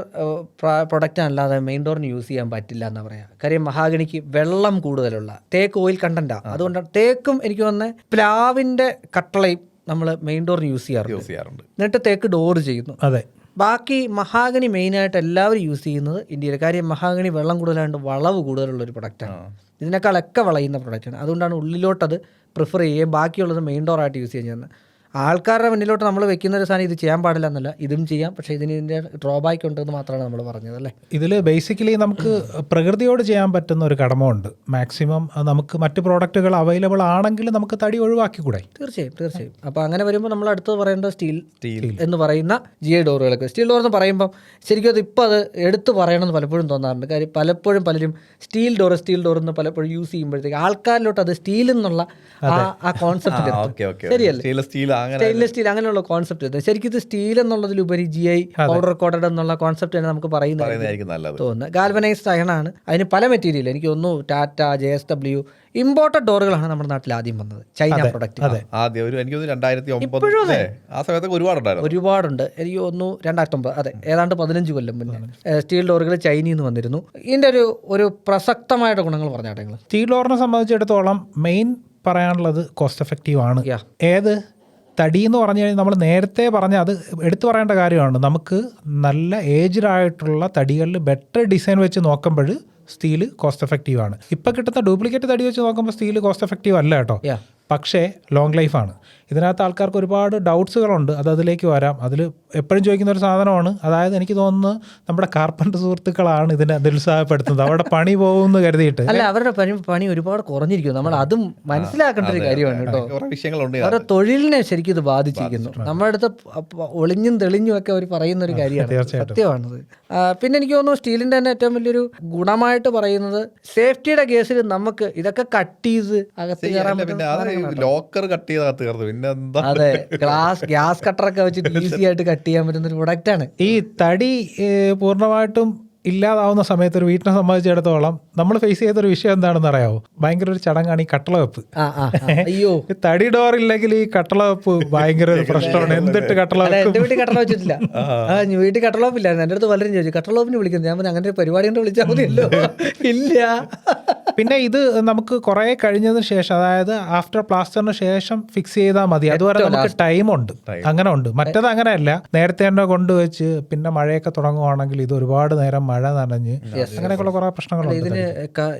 പ്രൊഡക്റ്റ് അല്ലാതെ മെയിൻ ഡോറിന് യൂസ് ചെയ്യാൻ പറ്റില്ല എന്ന് പറയാം. കാര്യം മഹാഗണിക്ക് വെള്ളം കൂടുതലുള്ള. തേക്ക് ഓയിൽ കണ്ടന്റാ അതുകൊണ്ടാണ് തേക്കും എനിക്ക് തോന്നുന്നത് പ്ലാവിന്റെ കട്ടളയും നമ്മൾ മെയിൻ ഡോറിന് യൂസ് ചെയ്യാറുണ്ട്. യൂസ് ചെയ്യാറുണ്ട്. എന്നിട്ട് തേക്ക് ഡോർ ചെയ്യുന്നു. അതെ. ബാക്കി മഹാഗണി മെയിനായിട്ട് എല്ലാവരും യൂസ് ചെയ്യുന്നത് ഇന്ത്യയിൽ കാര്യം മഹാഗണി വെള്ളം കൂടുതലായതുകൊണ്ട് വളവ് കൂടുതലുള്ള ഒരു പ്രൊഡക്റ്റാണ് ഇതിനേക്കാളൊക്കെ വളയുന്ന പ്രൊഡക്റ്റാണ് അതുകൊണ്ടാണ് ഉള്ളിലോട്ടത് പ്രിഫർ ചെയ്യുകയും ബാക്കിയുള്ളത് മെയിൻ ഡോറായിട്ട് യൂസ് ചെയ്യുന്നത് ആൾക്കാരുടെ മുന്നിലോട്ട് നമ്മൾ വെക്കുന്ന ഒരു സാധനം ഇത് ചെയ്യാൻ പാടില്ല എന്നല്ല. ഇതും ചെയ്യാം. പക്ഷേ ഇതിന് ഇതിന്റെ ഡ്രോബാക്ക് ഉണ്ടെന്ന് മാത്രമാണ് നമ്മൾ പറഞ്ഞത് അല്ലേ? ഇതിൽ ബേസിക്കലി നമുക്ക് പ്രകൃതിയോട് ചെയ്യാൻ പറ്റുന്ന ഒരു കടമയുണ്ട്. മാക്സിമം നമുക്ക് മറ്റ് പ്രോഡക്റ്റുകൾ അവൈലബിൾ ആണെങ്കിൽ നമുക്ക് തടി ഒഴിവാക്കി കൂടെ തീർച്ചയായും തീർച്ചയായും. അപ്പോൾ അങ്ങനെ വരുമ്പോൾ നമ്മൾ അടുത്ത് പറയേണ്ടത് സ്റ്റീൽ സ്റ്റീൽ. എന്ന് പറയുന്ന ജി ഐ ഡോറുകളൊക്കെ സ്റ്റീൽ ഡോർ എന്ന് പറയുമ്പം ശരിക്കും അത് ഇപ്പോൾ അത് എടുത്ത് പറയണമെന്ന് പലപ്പോഴും തോന്നാറുണ്ട്. കാര്യം പലപ്പോഴും പലരും സ്റ്റീൽ ഡോർ സ്റ്റീൽ ഡോർ എന്ന് പലപ്പോഴും യൂസ് ചെയ്യുമ്പോഴത്തേക്ക് ആൾക്കാരിലോട്ട് അത് സ്റ്റീൽ എന്നുള്ള ആ ആ കോൺസെപ്റ്റ് ഓക്കെ ഓക്കെ ശരിയല്ലേ? സ്റ്റീൽ സ്റ്റെയിൻലെസ് സ്റ്റീൽ അങ്ങനെയുള്ള കോൺസെപ്റ്റ് ശരിക്കും ഇത് സ്റ്റീൽ എന്നുള്ളതിലുപരി ജി ഐ പൗഡർ കോട്ടഡ് എന്നുള്ള കോൺസെപ്റ്റ് തന്നെ നമുക്ക് പറയുന്നത് തോന്നുന്നത്. ഗാൽവനൈസ്ഡ് അയണാണ് അതിന് പല മെറ്റീരിയൽ എനിക്ക് തോന്നുന്നു Tata J S W imported ഡോറുകളാണ് നമ്മുടെ നാട്ടിൽ ആദ്യം വന്നത്. ചൈന പ്രൊഡക്റ്റ് ആദ്യം ഒരു എനിക്ക് രണ്ടായിരത്തി ഒമ്പത് ആ സമയത്ത് ഒരുപാടുണ്ടായിരുന്നു ഒരുപാടുണ്ട്. എനിക്ക് ഒന്ന് രണ്ടായിരത്തി ഒമ്പത് അതെ. ഏതാണ്ട് പതിനഞ്ച് കൊല്ലം മുന്നേ. സ്റ്റീൽ ഡോറുകൾ ചൈനയിൽ നിന്ന് വന്നിരുന്നു. ഇതിന്റെ ഒരു ഒരു പ്രസക്തമായിട്ട് ഗുണങ്ങൾ പറഞ്ഞാട്ടെ സ്റ്റീൽ ഡോറിനെ സംബന്ധിച്ചിടത്തോളം മെയിൻ പറയാനുള്ളത് കോസ്റ്റ് എഫക്റ്റീവ് ആണ്. ഏത്? തടി എന്ന് പറഞ്ഞു കഴിഞ്ഞാൽ നമ്മൾ നേരത്തെ പറഞ്ഞ അത് എടുത്തു പറയേണ്ട കാര്യമാണ്. നമുക്ക് നല്ല ഏജ്ഡ് ആയിട്ടുള്ള തടികളിൽ ബെറ്റർ ഡിസൈൻ വെച്ച് നോക്കുമ്പോൾ സ്റ്റീൽ കോസ്റ്റ് എഫക്റ്റീവ് ആണ്. ഇപ്പം കിട്ടുന്ന ഡ്യൂപ്ലിക്കേറ്റ് തടി വെച്ച് നോക്കുമ്പോൾ സ്റ്റീൽ കോസ്റ്റ് എഫക്റ്റീവ് അല്ല കേട്ടോ. പക്ഷേ ലോങ് ലൈഫാണ് ഇതിനകത്ത് ആൾക്കാർക്ക് ഒരുപാട് ഡൗട്ട്സുകളുണ്ട് അത് അതിലേക്ക് വരാം. അതിൽ എപ്പോഴും ചോദിക്കുന്ന ഒരു സാധനമാണ്. അതായത് എനിക്ക് തോന്നുന്നു നമ്മുടെ കാർപ്പന്റർ സുഹൃത്തുക്കളാണ് ഇതിനെ നിരുത്സാഹപ്പെടുത്തുന്നത്. അവരുടെ പണി പോകുമെന്ന് കരുതിയിട്ട്. അല്ല അവരുടെ പണി പണി ഒരുപാട് കുറഞ്ഞിരിക്കുന്നു. നമ്മൾ അതും മനസ്സിലാക്കേണ്ട ഒരു കാര്യമാണ് കേട്ടോ. അവരുടെ തൊഴിലിനെ ശരിക്കും ഇത് ബാധിച്ചിരിക്കുന്നു. നമ്മുടെ അടുത്ത് ഒളിഞ്ഞും തെളിഞ്ഞും ഒക്കെ അവർ പറയുന്ന ഒരു കാര്യമാണ്. തീർച്ചയായിട്ടും. സത്യമാണത്. പിന്നെ എനിക്ക് തോന്നുന്നു സ്റ്റീലിന്റെ തന്നെ ഏറ്റവും വലിയൊരു ഗുണമായിട്ട് പറയുന്നത് സേഫ്റ്റിയുടെ കേസിൽ നമുക്ക് ഇതൊക്കെ കട്ട് ചെയ്ത് അകത്ത് കയറാൻ ലോക്കർ കട്ട് ചെയ്താൽ തീർന്നു പിന്നെ എന്താ? അതെ ഗ്ലാസ് ഗ്യാസ് കട്ടറൊക്കെ വെച്ചിട്ട് ഈസി ആയിട്ട് കട്ട് ചെയ്യാൻ പറ്റുന്ന ഒരു പ്രൊഡക്റ്റ് ആണ്. ഈ തടി പൂർണമായിട്ടും ഇല്ലാതാവുന്ന സമയത്ത് ഒരു വീട്ടിനെ സംബന്ധിച്ചിടത്തോളം നമ്മൾ ഫേസ് ചെയ്തൊരു വിഷയം എന്താണെന്ന് അറിയാവോ? ഭയങ്കര ഒരു ചടങ്ങാണ് ഈ കട്ടള വെപ്പ് ആ ആ ആ. അയ്യോ. ഈ തടി ഡോർ ഇല്ലെങ്കിൽ ഈ കട്ടള വെപ്പ് ഭയങ്കര ഒരു പ്രശ്നമാണ്. എന്തിട്ട് കട്ടള അല്ല വെക്കും എന്റെ വീട്ടിൽ കട്ടള വെച്ചിട്ടില്ല. വീട്ടിൽ കട്ടളോപ്പില്ലായിരുന്നു എന്റെ അടുത്ത് പലരും ചോദിച്ചു കട്ടളോപ്പിന് വിളിക്കുന്നത്? ഞാൻ പറഞ്ഞു, അങ്ങനെ ഒരു പരിപാടി കൊണ്ട് വിളിച്ചാൽ മതിയല്ലോ. ഇല്ല. പിന്നെ ഇത് നമുക്ക് കുറെ കഴിഞ്ഞതിന് ശേഷം അതായത് ആഫ്റ്റർ പ്ലാസ്റ്ററിന് ശേഷം ഫിക്സ് ചെയ്താൽ മതി. അതുവരെ നമുക്ക് ടൈം ഉണ്ട്. അങ്ങനെ ഉണ്ട് മറ്റത് അങ്ങനെയല്ല. നേരത്തെ തന്നെ കൊണ്ടുവച്ച് പിന്നെ മഴയൊക്കെ തുടങ്ങുവാണെങ്കിൽ ഇത് ഒരുപാട് നേരം മഴ നനഞ്ഞ് അങ്ങനെയൊക്കെയുള്ള കുറെ പ്രശ്നങ്ങളുണ്ട് ഇതിന്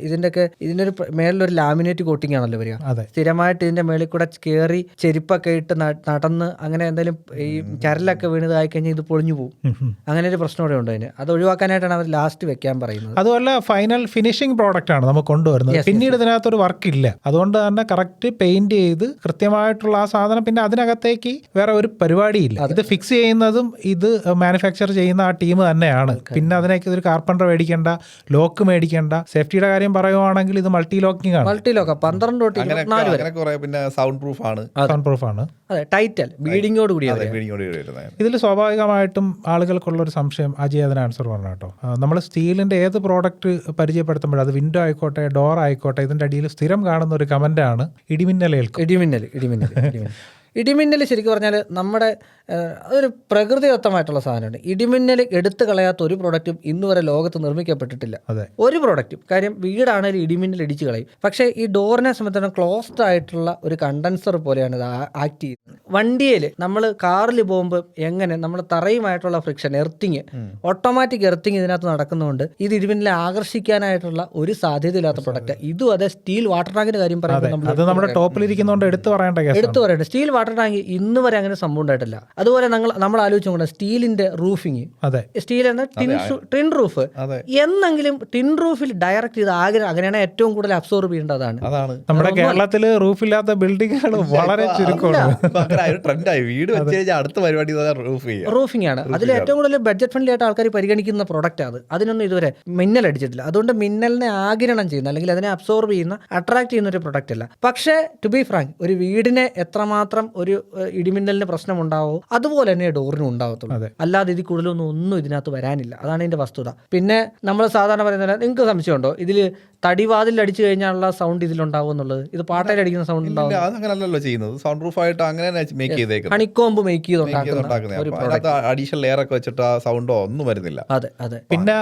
ഇതിന്റെയൊക്കെ ഇതിനൊരു ഒരു മേളിലൊരു ലാമിനേറ്റ് കോട്ടിംഗ് ആണല്ലോ വരിക. അതെ. സ്ഥിരമായിട്ട് ഇതിന്റെ മേളിൽ കൂടെ കയറി ചെരുപ്പൊക്കെ ഇട്ട് നടന്ന് അങ്ങനെ എന്തെങ്കിലും ഈ ചരലൊക്കെ വീണതായി കഴിഞ്ഞാൽ ഇത് പൊളിഞ്ഞു പോകും. അങ്ങനെ ഒരു പ്രശ്നം ഇവിടെ ഉണ്ട് അതിന്. അത് ഒഴിവാക്കാനായിട്ടാണ് അവർ ലാസ്റ്റ് വെക്കാൻ പറയുന്നത്. അതുമല്ല ഫൈനൽ ഫിനിഷിംഗ് പ്രോഡക്റ്റ് ആണ് നമുക്ക് കൊണ്ടുവരുന്നത്. പിന്നീട് ഇതിനകത്തൊരു വർക്ക് ഇല്ല. അതുകൊണ്ട് തന്നെ കറക്റ്റ് പെയിന്റ് ചെയ്ത് കൃത്യമായിട്ടുള്ള ആ സാധനം പിന്നെ അതിനകത്തേക്ക് വേറെ ഒരു പരിപാടിയില്ല. ഇത് ഫിക്സ് ചെയ്യുന്നതും ഇത് മാനുഫാക്ചർ ചെയ്യുന്ന ആ ടീം തന്നെയാണ്. പിന്നെ അതിനേക്ക് ഒരു കാർപ്പന്റർ മേടിക്കേണ്ട ലോക്ക് മേടിക്കേണ്ട സേഫ്റ്റിയുടെ കാര്യം പറയുവാണെങ്കിൽ ഇത് മൾട്ടി ലോക്കിംഗ് ആണ്. മൾട്ടി ലോക്ക് പന്ത്രണ്ട് തൊട്ട് ഇരുപത്തിനാല് വരെ. പിന്നെ സൗണ്ട് പ്രൂഫ് ആണ്. സൗണ്ട് പ്രൂഫ് ആണ്. അതെ ടൈറ്റൽ ബീഡിങ്ങോട് കൂടിയാണ് അതെ ഇതിൽ സ്വാഭാവികമായിട്ടും ആളുകൾക്കുള്ള ഒരു സംശയം അജയ് അതിന് ആൻസർ പറഞ്ഞു കേട്ടോ. നമ്മൾ സ്റ്റീലിന്റെ ഏത് പ്രോഡക്റ്റ് പരിചയപ്പെടുത്തുമ്പോൾ അത് വിൻഡോ ആയിക്കോട്ടെ ഡോർ ആയിക്കോട്ടെ ഇതിന്റെ അടിയിൽ സ്ഥിരം കാണുന്ന ഒരു കമന്റ് ആണ് ഇടിമിന്നലേൽക്കും. ഇടിമിന്നൽ ഇടിമിന്നൽ. ഇടിമിന്നൽ ശരിക്കും പറഞ്ഞാൽ നമ്മുടെ ഒരു അതൊരു പ്രകൃതിദത്തമായിട്ടുള്ള സാധനമാണ്. ഇടിമിന്നൽ എടുത്തു കളയാത്ത ഒരു പ്രോഡക്റ്റും ഇന്ന് വരെ ലോകത്ത് നിർമ്മിക്കപ്പെട്ടിട്ടില്ല. അതെ. ഒരു പ്രോഡക്റ്റും കാര്യം വീടാണെങ്കിലും ഇടിമിന്നൽ ഇടിച്ചു കളയും. പക്ഷേ ഈ ഡോറിനെ സംബന്ധിച്ചിടത്തോളം ക്ലോസ്ഡ് ആയിട്ടുള്ള ഒരു കണ്ടൻസർ പോലെയാണ് ഇത് ആക്ട് ചെയ്യുന്നത്. വണ്ടിയിൽ നമ്മൾ കാറിൽ പോകുമ്പോൾ എങ്ങനെ നമ്മൾ തറയുമായിട്ടുള്ള ഫ്രിക്ഷൻ എർത്തിങ് ഓട്ടോമാറ്റിക് എർത്തിങ് ഇതിനകത്ത് നടക്കുന്നതുകൊണ്ട് ഇത് ഇടിമിന്നലെ ആകർഷിക്കാനായിട്ടുള്ള ഒരു സാധ്യതയില്ലാത്ത പ്രൊഡക്റ്റ് ഇതും അതെ സ്റ്റീൽ വാട്ടർ ടാങ്കിന്റെ കാര്യം പറയുമ്പോൾ നമ്മൾ ടോപ്പിലിരിക്കുന്നതുകൊണ്ട് എടുത്തു പറയേണ്ട എടുത്തു സ്റ്റീൽ വാട്ടർ ടാങ്ക് ഇന്ന് വരെ അങ്ങനെ സംഭവം ഉണ്ടായിട്ടില്ല. അതുപോലെ നമ്മൾ നമ്മൾ ആലോചിച്ചു നോക്കണം സ്റ്റീലിന്റെ റൂഫിങ്. അതെ. സ്റ്റീൽ എന്ന ടിൻ ടിൻ റൂഫ്. എന്നെങ്കിലും ടിൻ റൂഫിൽ ഡയറക്റ്റ് ചെയ്ത് ആഗ്രഹം അങ്ങനെയാണ് ഏറ്റവും കൂടുതൽ അബ്സോർബ് ചെയ്യേണ്ടതാണ് അതാണ്. നമ്മുടെ കേരളത്തിൽ റൂഫില്ലാത്ത ബിൽഡിങ്ങുകൾ വളരെ ചുരുക്കമാണ് വീട് അടുത്ത പരിപാടി റൂഫ് റൂഫിംഗ് ആണ്. അതിൽ ഏറ്റവും കൂടുതൽ ബഡ്ജറ്റ് ഫ്രണ്ട്ലി ആയിട്ട് ആൾക്കാർ പരിഗണിക്കുന്ന പ്രൊഡക്റ്റ് അത്. അതിനൊന്നും ഇതുവരെ മിന്നൽ അടിച്ചിട്ടില്ല. അതുകൊണ്ട് മിന്നലിനെ ആഗിരണം ചെയ്യുന്ന അല്ലെങ്കിൽ അതിനെ അബ്സോർബ് ചെയ്യുന്ന അട്രാക്ട് ചെയ്യുന്ന ഒരു പ്രൊഡക്റ്റ് അല്ല. പക്ഷേ ടു ബി ഫ്രാങ്ക് ഒരു വീടിനെ എത്രമാത്രം ഒരു ഇടിമിന്നലിന് പ്രശ്നം ഉണ്ടാവോ അതുപോലെ തന്നെ ഡോറിനും ഉണ്ടാവത്തുള്ളൂ. അല്ലാതെ ഇതിൽ കൂടുതലൊന്നും ഒന്നും ഇതിനകത്ത് വരാനില്ല. അതാണ് ഇതിന്റെ വസ്തുത. പിന്നെ നമ്മൾ സാധാരണ പറയുന്നത് നിങ്ങൾക്ക് സംശയമുണ്ടോ? ഇതിൽ തടിവാതിൽ അടിച്ചു കഴിഞ്ഞാലുള്ള സൗണ്ട് ഇതിലുണ്ടാവും എന്നുള്ളത്. ഇത് പാട്ടയിൽ അടിക്കുന്ന സൗണ്ട് ഉണ്ടാവും. ഇല്ല, അങ്ങനല്ലല്ലോ ചെയ്യുന്നത്. സൗണ്ട് പ്രൂഫ് ആയിട്ട് അങ്ങനെ മേക്ക് ഹണിക്കോമ്പ് മേക്ക് ചെയ്ത് Make ചെയ്ത് ഉണ്ടാക്കുന്ന ഉണ്ടാക്കുന്നത് ഒരു അപ്പൊ അഡീഷണൽ ലെയർ ഒക്കെ വെച്ചിട്ട് ആ സൗണ്ടോ ഒന്നും വരുന്നില്ല. അതെ അതെ. പിന്നെ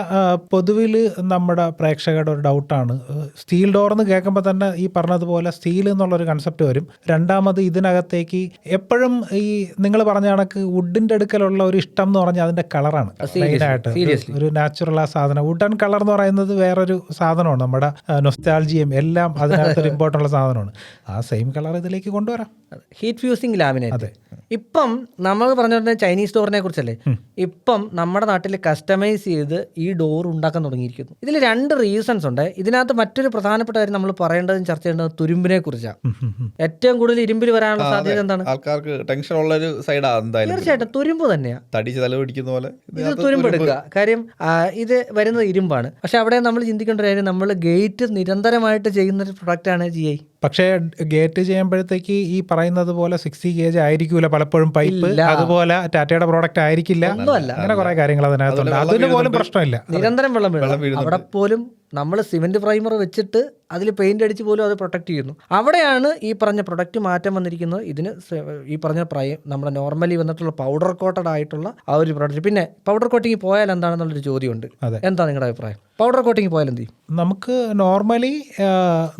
പൊതുവിൽ നമ്മുടെ പ്രേക്ഷകരുടെ ഒരു ഡൗട്ടാണ് സ്റ്റീൽ ഡോർ എന്ന് കേൾക്കുമ്പോൾ തന്നെ ഈ പറഞ്ഞതുപോലെ സ്റ്റീൽ എന്നുള്ള ഒരു കൺസെപ്റ്റ് വരും. രണ്ടാമത് ഇതിനകത്തേക്ക് എപ്പോഴും ഈ നിങ്ങൾ പറഞ്ഞ കണക്ക് വുഡിന്റെ അടുക്കലുള്ള ഒരു ഇഷ്ടം എന്ന് പറഞ്ഞാൽ അതിന്റെ കളറാണ് മെയിനായിട്ട്. ഒരു നാച്ചുറൽ ആ സാധനം. വുഡൻ കളർ എന്ന് പറയുന്നത് വേറൊരു സാധനമാണ്. നമ്മുടെ നൊസ്റ്റാൾജിയും എല്ലാം അതിനകത്തൊരു ഇമ്പോർട്ടന്റ് ഉള്ള സാധനമാണ്. ആ സെയിം കളർ ഇതിലേക്ക് കൊണ്ടുവരാം. ഹീറ്റ് ഫ്യൂസിങ് ലാമിനേറ്റ് ഇപ്പം നമ്മൾ പറഞ്ഞ ചൈനീസ് ഡോറിനെ കുറിച്ചല്ലേ? ഇപ്പം നമ്മുടെ നാട്ടിൽ കസ്റ്റമൈസ് ചെയ്ത് ഈ ഡോർ ഉണ്ടാക്കാൻ തുടങ്ങിയിരിക്കുന്നു. ഇതിൽ രണ്ട് റീസൺസ് ഉണ്ട്. ഇതിനകത്ത് മറ്റൊരു പ്രധാനപ്പെട്ട കാര്യം നമ്മൾ പറയേണ്ടതും ചർച്ച ചെയ്യേണ്ടത് തുരുമ്പിനെ കുറിച്ചാണ്. ഏറ്റവും കൂടുതൽ ഇരുമ്പിൽ വരാനുള്ള സാധ്യത എന്താണ്? ആൾക്കാർക്ക് ടെൻഷൻ ഉള്ള ഒരു സൈഡാ എന്തായാലും. തീർച്ചയായിട്ടും. തുരുമ്പ് തന്നെയാണ് തടി തല പിടിക്കുന്ന പോലെ. ഇത് ഇതിനകത്ത് തുരുമ്പെടുക്കുക കാര്യം ഇത് വരുന്നത് ഇരുമ്പാണ്. പക്ഷെ അവിടെ നമ്മൾ ചിന്തിക്കേണ്ട കാര്യം നമ്മൾ ഗേറ്റ് നിരന്തരമായിട്ട് ചെയ്യുന്ന ഒരു പ്രൊഡക്റ്റാണ് ജി ഐ പക്ഷേ ഗേറ്റ് ചെയ്യുമ്പോഴത്തേക്ക് ഈ പറയുന്നത് പോലെ സിക്സ്റ്റി ഗേജ് ആയിരിക്കൂല പലപ്പോഴും പൈപ്പ് അതുപോലെ ടാറ്റയുടെ പ്രോഡക്റ്റ് ആയിരിക്കില്ല. ഒന്നുമല്ല. അങ്ങനെ കുറെ കാര്യങ്ങൾ അതിനകത്തുണ്ട്. അതുപോലെ അതിന് പോലും പ്രശ്നമില്ല. നിരന്തരം വെള്ളം വെള്ളം വീഴും അവിടെ പോലും നമ്മൾ സിമെന്റ് പ്രൈമർ വെച്ചിട്ട് അതിൽ പെയിന്റ് അടിച്ച് പോലും അത് പ്രൊട്ടക്റ്റ് ചെയ്യുന്നു. അവിടെയാണ് ഈ പറഞ്ഞ പ്രൊഡക്റ്റ് മാറ്റം വന്നിരിക്കുന്നത്. ഇതിന് ഈ പറഞ്ഞ പ്രൈ നമ്മുടെ നോർമലി വന്നിട്ടുള്ള പൗഡർ കോട്ടഡ് ആയിട്ടുള്ള ആ ഒരു പ്രൊഡക്റ്റ് പിന്നെ പൗഡർ കോട്ടിങ് പോയാൽ എന്താണെന്നുള്ളൊരു ചോദ്യമുണ്ട്. അതെ. എന്താ നിങ്ങളുടെ അഭിപ്രായം? പൗഡർ കോട്ടിങ് പോയാൽ എന്ത് ചെയ്യും? നമുക്ക് നോർമലി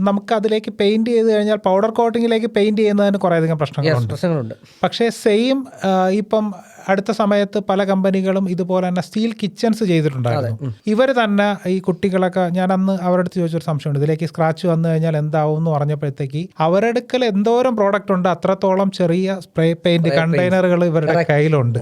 നമുക്ക് അതിലേക്ക് പെയിന്റ് ചെയ്ത് കഴിഞ്ഞാൽ പൗഡർ കോട്ടിങ്ങിലേക്ക് പെയിന്റ് ചെയ്യുന്നതിന് കുറേയധികം പ്രശ്നങ്ങളുണ്ട്. പ്രശ്നങ്ങളുണ്ട്. പക്ഷേ സെയിം ഇപ്പം അടുത്ത സമയത്ത് പല കമ്പനികളും ഇതുപോലെ തന്നെ സ്റ്റീൽ കിച്ചൺസ് ചെയ്തിട്ടുണ്ടായിരുന്നു. ഇവർ തന്നെ ഈ കുട്ടികളൊക്കെ ഞാൻ അന്ന് അവരുടെ അടുത്ത് ചോദിച്ചൊരു സംശയമുണ്ട് ഇതിലേക്ക് സ്ക്രാച്ച് വന്നു കഴിഞ്ഞാൽ എന്താവും എന്ന് പറഞ്ഞപ്പോഴത്തേക്ക് അവരെടുക്കൽ അടുക്കൽ എന്തോരം പ്രോഡക്റ്റ് ഉണ്ട് അത്രത്തോളം ചെറിയ സ്പ്രേ പെയിന്റ് കണ്ടെയ്നറുകൾ ഇവരുടെ കയ്യിലുണ്ട്.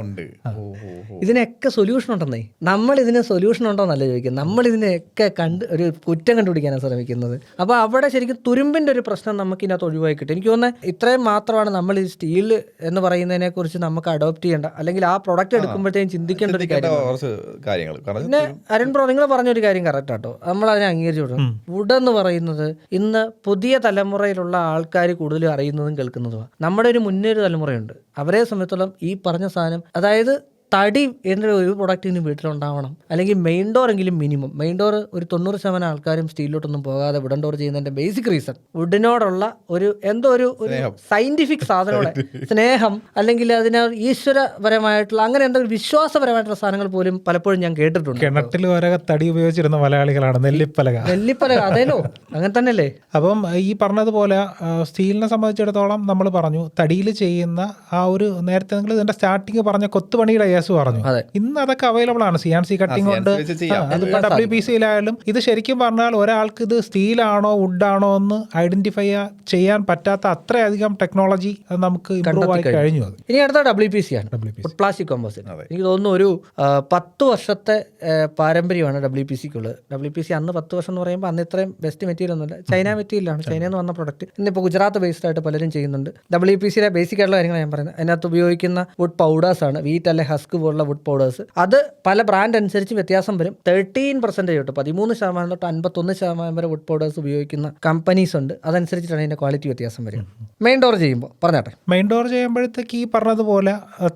ഇതിനൊക്കെ സൊല്യൂഷൻ ഉണ്ടെന്നേ നമ്മൾ ഇതിന് സൊല്യൂഷൻ ഉണ്ടോന്നല്ല ചോദിക്കും ചോദിക്കുന്നത് നമ്മൾ ഇതിനൊക്കെ കണ്ട് ഒരു കുറ്റം കണ്ടുപിടിക്കാനാണ് ശ്രമിക്കുന്നത്. അപ്പോൾ അവിടെ ശരിക്കും തുരുമ്പിന്റെ ഒരു പ്രശ്നം നമുക്ക് ഇതിനകത്ത് ഒഴിവാക്കി കിട്ടും. എനിക്ക് തോന്നുന്നത് ഇത്രയും മാത്രമാണ് നമ്മൾ ഈ സ്റ്റീൽ എന്ന് പറയുന്നതിനെ കുറിച്ച് നമുക്ക് അഡോപ്റ്റ് ചെയ്യേണ്ട അല്ലെങ്കിൽ ആ പ്രൊഡക്റ്റ് എടുക്കുമ്പോഴത്തേക്കും ചിന്തിക്കേണ്ട ഒരു കാര്യം കാര്യങ്ങൾ. കാരണം പിന്നെ അരുൺ പ്രോ നിങ്ങൾ പറഞ്ഞൊരു കാര്യം കറക്റ്റ് ആട്ടോ. നമ്മൾ അതിനെ അംഗീകരിച്ചു കൊടുക്കും വുഡ് എന്ന് പറയുന്നത് ഇന്ന് പുതിയ തലമുറയിലുള്ള ആൾക്കാർ കൂടുതലും അറിയുന്നതും കേൾക്കുന്നതുമാണ്. നമ്മുടെ ഒരു മുന്നേ ഒരു തലമുറയുണ്ട്. അവരെ സംബന്ധിച്ചോളം ഈ പറഞ്ഞ സാധനം അതായത് തടി എന്ന ഒരു പ്രൊഡക്റ്റിന് വീട്ടിലുണ്ടാവണം. അല്ലെങ്കിൽ മെയിൻ ഡോർ എങ്കിലും മിനിമം മെയിൻ ഡോർ ഒരു തൊണ്ണൂറ് ശതമാനം ആൾക്കാരും സ്റ്റീലിലോട്ടൊന്നും പോകാതെ വുഡൻ ഡോർ ചെയ്യുന്നതിന്റെ ബേസിക് റീസൺ വുഡിനോടുള്ള ഒരു എന്തോ ഒരു ഒരു സയന്റിഫിക് സാധനോടെ സ്നേഹം. അല്ലെങ്കിൽ അതിന് ഈശ്വരപരമായിട്ടുള്ള അങ്ങനെ എന്തോ ഒരു വിശ്വാസപരമായിട്ടുള്ള സാധനങ്ങൾ പോലും പലപ്പോഴും ഞാൻ കേട്ടിട്ടുണ്ട്. കിണറ്റിൽ തടി ഉപയോഗിച്ചിരുന്ന മലയാളികളാണ് നെല്ലിപ്പലക. നെല്ലിപ്പലക അതേലോ. അങ്ങനെ തന്നെയല്ലേ? അപ്പം ഈ പറഞ്ഞതുപോലെ സ്റ്റീലിനെ സംബന്ധിച്ചിടത്തോളം നമ്മൾ പറഞ്ഞു തടിയിൽ ചെയ്യുന്ന ആ ഒരു നേരത്തെ നിങ്ങൾ ഇതിന്റെ സ്റ്റാർട്ടിങ് പറഞ്ഞ കൊത്തുപണിയുടെ കേസ് പറഞ്ഞു. ഇന്ന് അതൊക്കെ അവൈലബിൾ ആണ്. സി ആൻ സി കട്ടിംഗ് ഉണ്ട്. കൊണ്ട്. അതിപ്പോ ഡബ്ല്യു പി സിയിലായാലും ഇത് ശരിക്കും പറഞ്ഞാൽ ഒരാൾക്ക് ഇത് സ്റ്റീലാണോ വുഡാണോ എന്ന് ഐഡന്റിഫൈ ചെയ്യാൻ പറ്റാത്ത അത്രയധികം ടെക്നോളജി നമുക്ക് ഇമ്പ്രൂവ് ആയി കഴിഞ്ഞു. അത്. ഇനി അടുത്ത ഡബ്ല്യു പി സി ആണ്. പ്ലാസ്റ്റിക് കോമ്പോസിറ്റ് എനിക്ക് തോന്നുന്നു ഒരു പത്ത് വർഷത്തെ പാരമ്പര്യമാണ് ഡബ്ല്യു പി സിക്കുള്ളത് ഡബ്ല്യു പി സി അന്ന് പത്ത് വർഷം എന്ന് പറയുമ്പോൾ അന്ന് ഇത്രയും ബെസ്റ്റ് മെറ്റീരിയൽ ഒന്നുമില്ല ചൈന മെറ്റീരിയലാണ് ചൈനയിൽ നിന്ന് വന്ന പ്രൊഡക്റ്റ് ഇന്നിപ്പോൾ ഗുജറാത്ത് ബേസ്ഡ് ആയിട്ട് പലരും ചെയ്യുന്നുണ്ട്. ഡബ്ല്യു പി സിയിലെ ബേസിക് ആയിട്ടുള്ള കാര്യങ്ങൾ ഞാൻ പറയുന്നത്. അതിനകത്ത് ഉപയോഗിക്കുന്ന വുഡ് പൗഡേഴ്സ് ആണ്. വീറ്റ് അല്ലെ ഹസ്ക് പോലുള്ള വുഡ് പൗഡേഴ്സ്. അത് പല ബ്രാൻഡ് അനുസരിച്ച് വ്യത്യാസം വരും. തേർട്ടീൻ പെർസെന്റേജ് തൊട്ട് പതിമൂന്ന് ശതമാനം തൊട്ട് അൻപത്തൊന്ന് ശതമാനം വരെ വുഡ് പൗഡേഴ്സ് ഉപയോഗിക്കുന്ന കമ്പനീസ് ഉണ്ട്. അതനുസരിച്ചിട്ടാണ് അതിന്റെ ക്വാളിറ്റി വ്യത്യാസം വരും മെയിൻ ഡോർ ചെയ്യുമ്പോൾ. പറഞ്ഞാട്ടെ. മെയിൻ ഡോർ ചെയ്യുമ്പോഴത്തേക്ക് ഈ പറഞ്ഞതുപോലെ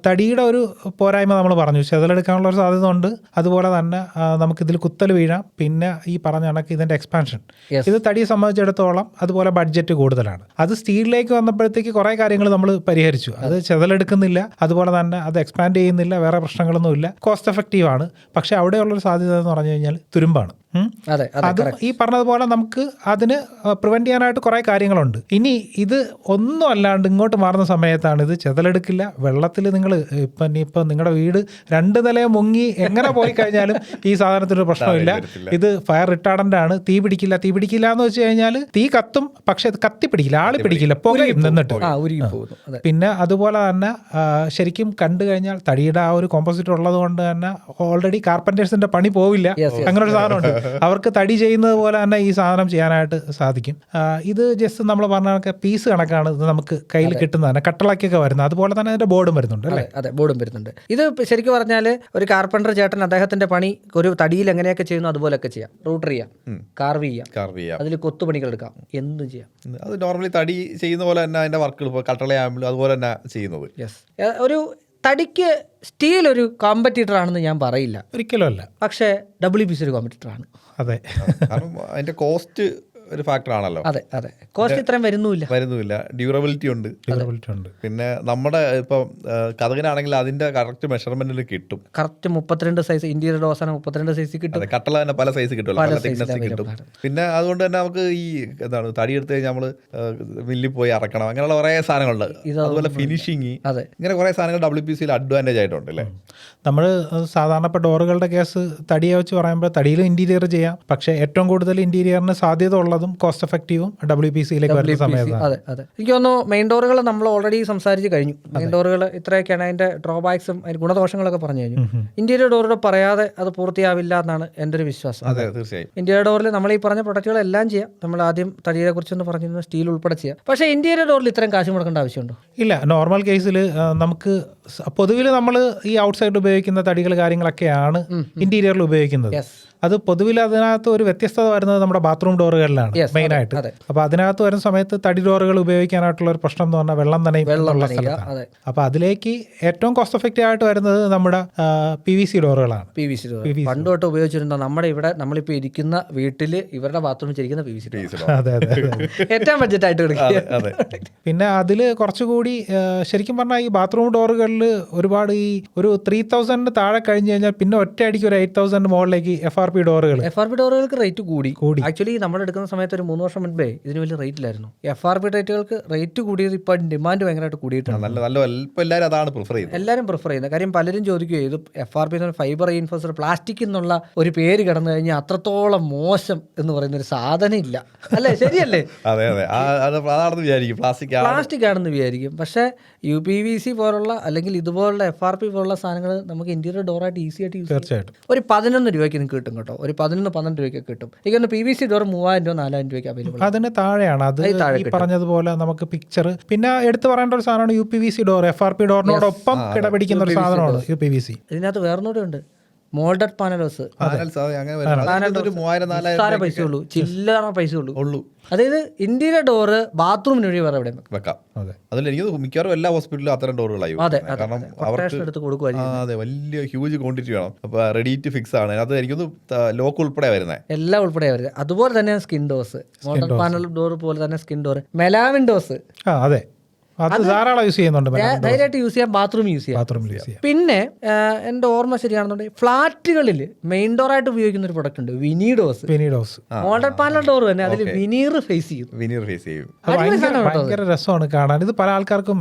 തടിയുടെ ഒരു പോരായ്മ നമ്മൾ പറഞ്ഞു. ചെതലെടുക്കാനുള്ള ഒരു സാധ്യത ഉണ്ട്. അതുപോലെ തന്നെ നമുക്ക് ഇതിൽ കുത്തൽ വീഴാം. പിന്നെ ഈ പറഞ്ഞ കണക്ക് ഇതിന്റെ എക്സ്പാൻഷൻ ഇത് തടിയെ സംബന്ധിച്ചിടത്തോളം അതുപോലെ ബഡ്ജറ്റ് കൂടുതലാണ്. അത് സ്റ്റീലിലേക്ക് വന്നപ്പോഴത്തേക്ക് കുറേ കാര്യങ്ങൾ നമ്മൾ പരിഹരിച്ചു. അത് ചെതലെടുക്കുന്നില്ല. അതുപോലെ തന്നെ അത് എക്സ്പാൻഡ് ചെയ്യുന്നില്ല. വേറെ പ്രശ്നങ്ങളൊന്നുമില്ല കോസ്റ്റ് എഫക്റ്റീവ് ആണ് പക്ഷേ അവിടെയുള്ളൊരു സാധ്യത എന്ന് പറഞ്ഞു കഴിഞ്ഞാൽ തുരുമ്പാണ്. അതെ ഈ പറഞ്ഞതുപോലെ നമുക്ക് അതിന് പ്രിവെന്റ് ചെയ്യാനായിട്ട് കുറേ കാര്യങ്ങളുണ്ട്. ഇനി ഇത് ഒന്നും അല്ലാണ്ട് ഇങ്ങോട്ട് മാറുന്ന സമയത്താണ് ഇത് ചെതലെടുക്കില്ല. വെള്ളത്തിൽ നിങ്ങൾ ഇപ്പം ഇനിയിപ്പം നിങ്ങളുടെ വീട് രണ്ട് നില മുങ്ങി എങ്ങനെ പോയി കഴിഞ്ഞാലും ഈ സാധനത്തിനൊരു പ്രശ്നമില്ല. ഇത് ഫയർ റിട്ടാർഡന്റ് ആണ്. തീ പിടിക്കില്ല തീ പിടിക്കില്ല എന്ന് വെച്ച് കഴിഞ്ഞാൽ തീ കത്തും പക്ഷെ കത്തി പിടിക്കില്ല ആളി പിടിക്കില്ല പുകയും നിന്നിട്ട്. പിന്നെ അതുപോലെ തന്നെ ശരിക്കും കണ്ടു കഴിഞ്ഞാൽ തടിയുടെ ആ ഒരു കോമ്പോസിറ്റ് ഉള്ളത് കൊണ്ട് തന്നെ ഓൾറെഡി കാർപ്പന്റേഴ്സിന്റെ പണി പോവില്ല. അങ്ങനെ ഒരു സാധനമുണ്ട്. അവർക്ക് തടി ചെയ്യുന്നത് പോലെ തന്നെ ഈ സാധനം ചെയ്യാനായിട്ട് സാധിക്കും. ഇത് ജസ്റ്റ് നമ്മൾ പറഞ്ഞ കണക്ക് പീസ് കണക്കാണ് ഇത് നമുക്ക് കയ്യിൽ കിട്ടുന്നതാണ് കട്ടളക്കൊക്കെ വരുന്നത്. അതുപോലെ തന്നെ അതിന്റെ ബോർഡും വരുന്നുണ്ട് അല്ലേ? അതെ ബോർഡും വരുന്നുണ്ട്. ഇത് ശരിക്കും പറഞ്ഞാൽ ഒരു കാർപ്പന്റർ ചേട്ടൻ അദ്ദേഹത്തിന്റെ പണി ഒരു തടിയിൽ എങ്ങനെയൊക്കെ ചെയ്യുന്നു അതുപോലെയൊക്കെ ചെയ്യാം. റൂട്ടർ ചെയ്യാം കാർവ് ചെയ്യാം കാർവ് ചെയ്യാം. അതിൽ കൊത്തുപണികൾ എടുക്കാം എന്തും ചെയ്യാം. അത് നോർമലി തടി ചെയ്യുന്ന പോലെ തന്നെ അതിന്റെ വർക്കുകൾ ഇപ്പോൾ കട്ടളയാകുമ്പോൾ അതുപോലെ തന്നെ ചെയ്യുന്നത്. യെസ് ഒരു തടിക്ക് സ്റ്റീൽ ഒരു കോമ്പറ്റീറ്റർ ആണെന്ന് ഞാൻ പറയില്ല. ഒരിക്കലും അല്ല. പക്ഷേ ഡബ്ല്യു പി സി ഒരു കോമ്പറ്റീറ്റർ ആണ്. അതെ. കാരണം അതിന്റെ കോസ്റ്റ് ഒരു ഫാക്ടർ ആണല്ലോ. അതെ അതെ. കോസ്റ്റ് ഇത്രയും വരുന്നില്ല വരുന്നില്ല ഡ്യൂറബിലിറ്റി ഉണ്ട്. ഡ്യൂറബിലിറ്റി ഉണ്ട്. പിന്നെ നമ്മുടെ ഇപ്പം കഥകിനാണെങ്കിൽ അതിന്റെ കറക്റ്റ് മെഷർമെന്റിൽ കിട്ടും. കറക്റ്റ് മുപ്പത്തിരണ്ട് സൈസ് ഇന്ത്യയുടെ ഡോസാണ് മുപ്പത്തിരണ്ട് സൈസ് കിട്ടും. അതെ കട്ടള തന്നെ പല സൈസ് കിട്ടുമല്ലോ. കിട്ടും. പിന്നെ അതുകൊണ്ട് തന്നെ നമുക്ക് ഈ എന്താണ് തടി എടുത്ത് കഴിഞ്ഞാൽ നമ്മൾ മില്ലിൽ പോയി അറക്കണം. അങ്ങനെയുള്ള കുറേ സാധനങ്ങളുണ്ട്. അതുപോലെ ഫിനിഷിങ് അതെ. ഇങ്ങനെ കുറേ സാധനങ്ങൾ ഡബ്ല്യു പി സിയിൽ അഡ്വാന്റേജ് ആയിട്ടുണ്ട് അല്ലേ? നമ്മൾ സാധാരണ ഇപ്പോൾ ഡോറുകളുടെ കേസ് തടിയെ വെച്ച് പറയുമ്പോൾ തടിയിലും ഇന്റീരിയർ ചെയ്യാം. പക്ഷേ ഏറ്റവും കൂടുതൽ ഇന്റീരിയറിന് സാധ്യത ഉള്ളതും കോസ്റ്റ് എഫക്റ്റീവും ഡബ്ല്യു പി സിയിലേക്ക് വരുന്ന സമയത്താണ്. അതെ അതെ. എനിക്ക് തോന്നുന്നു മെയിൻ ഡോറുകൾ നമ്മൾ ഓൾറെഡി സംസാരിച്ച് കഴിഞ്ഞു. മെയിൻ ഡോറുകൾ ഇത്രയൊക്കെയാണ് അതിന്റെ ഡ്രോബാക്സും അതിന്റെ ഗുണദോഷങ്ങളൊക്കെ പറഞ്ഞു കഴിഞ്ഞു. ഇന്റീരിയർ ഡോറുകൾ പറയാതെ അത് പൂർത്തിയാവില്ല എന്നാണ് എന്റെ ഒരു വിശ്വാസം. അതെ തീർച്ചയായും. ഇന്റീരിയർ ഡോറിൽ നമ്മൾ ഈ പറഞ്ഞ പ്രൊഡക്റ്റുകളെല്ലാം ചെയ്യാം. നമ്മൾ ആദ്യം തടിയെ കുറിച്ചൊന്ന് പറഞ്ഞിരുന്നു സ്റ്റീൽ ഉൾപ്പെടെ ചെയ്യാം. പക്ഷേ ഇന്റീരിയർ ഡോറിൽ ഇത്രയും കാശ് മുടക്കേണ്ട ആവശ്യമുണ്ടോ? ഇല്ല നോർമൽ കേസിൽ നമുക്ക് പൊതുവിൽ നമ്മൾ ഈ ഔട്ട്സൈഡ് ഉപയോഗിക്കുന്ന തടികൾ കാര്യങ്ങളൊക്കെയാണ് ഇന്റീരിയറിൽ ഉപയോഗിക്കുന്നത്. യെസ് അത് പൊതുവിൽ അതിനകത്ത് ഒരു വ്യത്യസ്തത വരുന്നത് നമ്മുടെ ബാത്റൂം ഡോറുകളിലാണ് മെയിനായിട്ട് മെയിൻ ആയിട്ട്. അതെ. അപ്പൊ അതിനകത്ത് വരുന്ന സമയത്ത് തടി ഡോറുകൾ ഉപയോഗിക്കാനായിട്ടുള്ള ഒരു പ്രശ്നം എന്ന് പറഞ്ഞാൽ വെള്ളം തന്നെ വെള്ളം എന്നുള്ള സ്ഥലത്താണ്. അതെ. അപ്പൊ അതിലേക്ക് ഏറ്റവും കോസ്റ്റ് എഫക്റ്റീവ് ആയിട്ട് വരുന്നത് നമ്മുടെ പി വി സി ഡോറുകളാണ് പി വി സി ഡോർ പണ്ട് തൊട്ട് ഉപയോഗിച്ചിരുന്ന നമ്മുടെ ഇവിടെ നമ്മളിപ്പോൾ ഇരിക്കുന്ന വീട്ടിൽ ഇവരുടെ ബാത്റൂമിൽ ഇരിക്കുന്ന പി വി സി ഡോർ അതെ അതെ. ഏറ്റവും ബഡ്ജറ്റ് ആയിട്ട് എടുക്കുക അതെ പിന്നെ അതിൽ കുറച്ചുകൂടി ശരിക്കും പറഞ്ഞാൽ ഈ ബാത്റൂം ഡോറുകളിൽ ഒരുപാട് ഈ ഒരു ത്രീ തൗസൻഡിന് താഴെ കഴിഞ്ഞ് കഴിഞ്ഞാൽ പിന്നെ ഒറ്റയടിക്ക് ഒരു എയ്റ്റ് തൗസൻഡ് മുകളിലേക്ക് എഫ് ആർ പി ഡോറുകൾ എഫ് ആർ പി ഡോറുകൾക്ക് റേറ്റ് കൂടി. കൂടി. ആക്ച്വലി നമ്മൾ എടുക്കുന്ന സമയത്ത് ഒരു മൂന്ന് വർഷം മുൻപേ ഇതിന് വലിയ റേറ്റ് ഇല്ലായിരുന്നു. എഫ് ആർ പി റേറ്റുകൾക്ക് റേറ്റ് കൂടിയത് ഇപ്പോൾ ഡിമാൻഡ് ഭയങ്കരമായിട്ട് കൂടിയിട്ടാണ് നല്ല നല്ല എല്ലാവരും അതാണ് പ്രിഫർ ചെയ്യുന്നത്. എല്ലാവരും പ്രിഫർ ചെയ്യുന്നത്. കാര്യം പലരും ചോദിക്കുകയോ ഇത് എഫ് ആർ പി എന്ന് ഫൈബർ റീൻഫോഴ്സർ പ്ലാസ്റ്റിക് എന്നുള്ള ഒരു പേര് കടന്നു കഴിഞ്ഞാൽ അത്രത്തോളം മോശം എന്ന് പറയുന്ന ഒരു സാധനം ഇല്ല അല്ലേ? ശരിയല്ലേ? അതെ അതെ. അത് അതാണെന്ന് വിചാരിക്കും. പ്ലാസ്റ്റിക് പ്ലാസ്റ്റിക് ആണെന്ന് വിചാരിക്കും. പക്ഷേ യു പി വി സി പോലുള്ള അല്ലെങ്കിൽ ഇതുപോലുള്ള എഫ് ആർ പി പോലുള്ള സാധനങ്ങൾ നമുക്ക് ഇന്റീരിയർ ഡോറായിട്ട് ഈസി ആയിട്ട് യൂസ് ചെയ്യാം. തീർച്ചയായിട്ടും. ഒരു പതിനൊന്ന് രൂപയ്ക്ക് നിങ്ങൾക്ക് കിട്ടും കേട്ടോ. ഒരു പതിനൊന്ന് പന്ത്രണ്ട് രൂപയ്ക്ക് കിട്ടും. എനിക്കൊന്ന് പി വി സി ഡോർ മൂവായിരം രൂപ നാലായിരം രൂപയ്ക്ക് അവൈലബിൾ അതിന് താഴെയാണ്. അത് ഈ പറഞ്ഞതുപോലെ നമുക്ക് പിക്ചർ പിന്നെ എടുത്തു പറയേണ്ട ഒരു സാധനമാണ് U P V C door F R P ഡോറിനോടൊപ്പം കിടപിടിക്കുന്ന ഒരു സാധനമാണ് യു പി വി സി ഇതിനകത്ത് വേറൊന്നുകൂടെ ഉണ്ട്. മോൾഡഡ് പാനലോസ് പൈസ ഉള്ളൂ. ചില്ലറ പൈസ ഉള്ളൂ. ഉള്ളൂ. അതായത് ഇന്ത്യയിലെ ഡോറ് ബാത്റൂമിന് വഴി വേറെ എവിടെ വെക്കാം. വെക്കാം. അതെ. അതിൽ എനിക്ക് മിക്കവാറും എല്ലാ ഹോസ്പിറ്റലിലും അത്തരം ഡോറുകളായി കാരണം അവർക്ക് അതെ വലിയ ഹ്യൂജ് ക്വാണ്ടിറ്റി വേണം. അപ്പൊ റെഡി ടു ഫിക്സ് ആണ്. അത് എനിക്കൊന്ന് ലോക്ക് ഉൾപ്പെടെ വരുന്നത് എല്ലാം ഉൾപ്പെടെ വരുന്നത്. അതുപോലെ തന്നെ skin doors model panel door പോലെ തന്നെ സ്കിൻ ഡോർ മെലാവിൻ ഡോസ് അത്. ധാരാളം യൂസ് ചെയ്യുന്നുണ്ട് ധൈര്യമായിട്ട് യൂസ് ചെയ്യാം ബാത്റൂമിൽ യൂസ് ചെയ്യാം. ബാത്റൂമിൽ യൂസ് ചെയ്യാം. പിന്നെ എന്റെ എന്റെ ഓർമ്മ ശരിയാണെന്നുണ്ടെങ്കിൽ ഫ്ലാറ്റുകളിൽ മെയിൻ ഡോർ ആയിട്ട് ഉപയോഗിക്കുന്ന ഒരു പ്രൊഡക്റ്റ് ഉണ്ട് veneer doors veneer doors model panel door തന്നെ അതിൽ വിനീർ ഫേസ് ചെയ്യും. വിനീർ ഫേസ് ചെയ്യും. അത് ഭയങ്കര രസമാണ് കാണാൻ. ഇത് പല ആൾക്കാർക്കും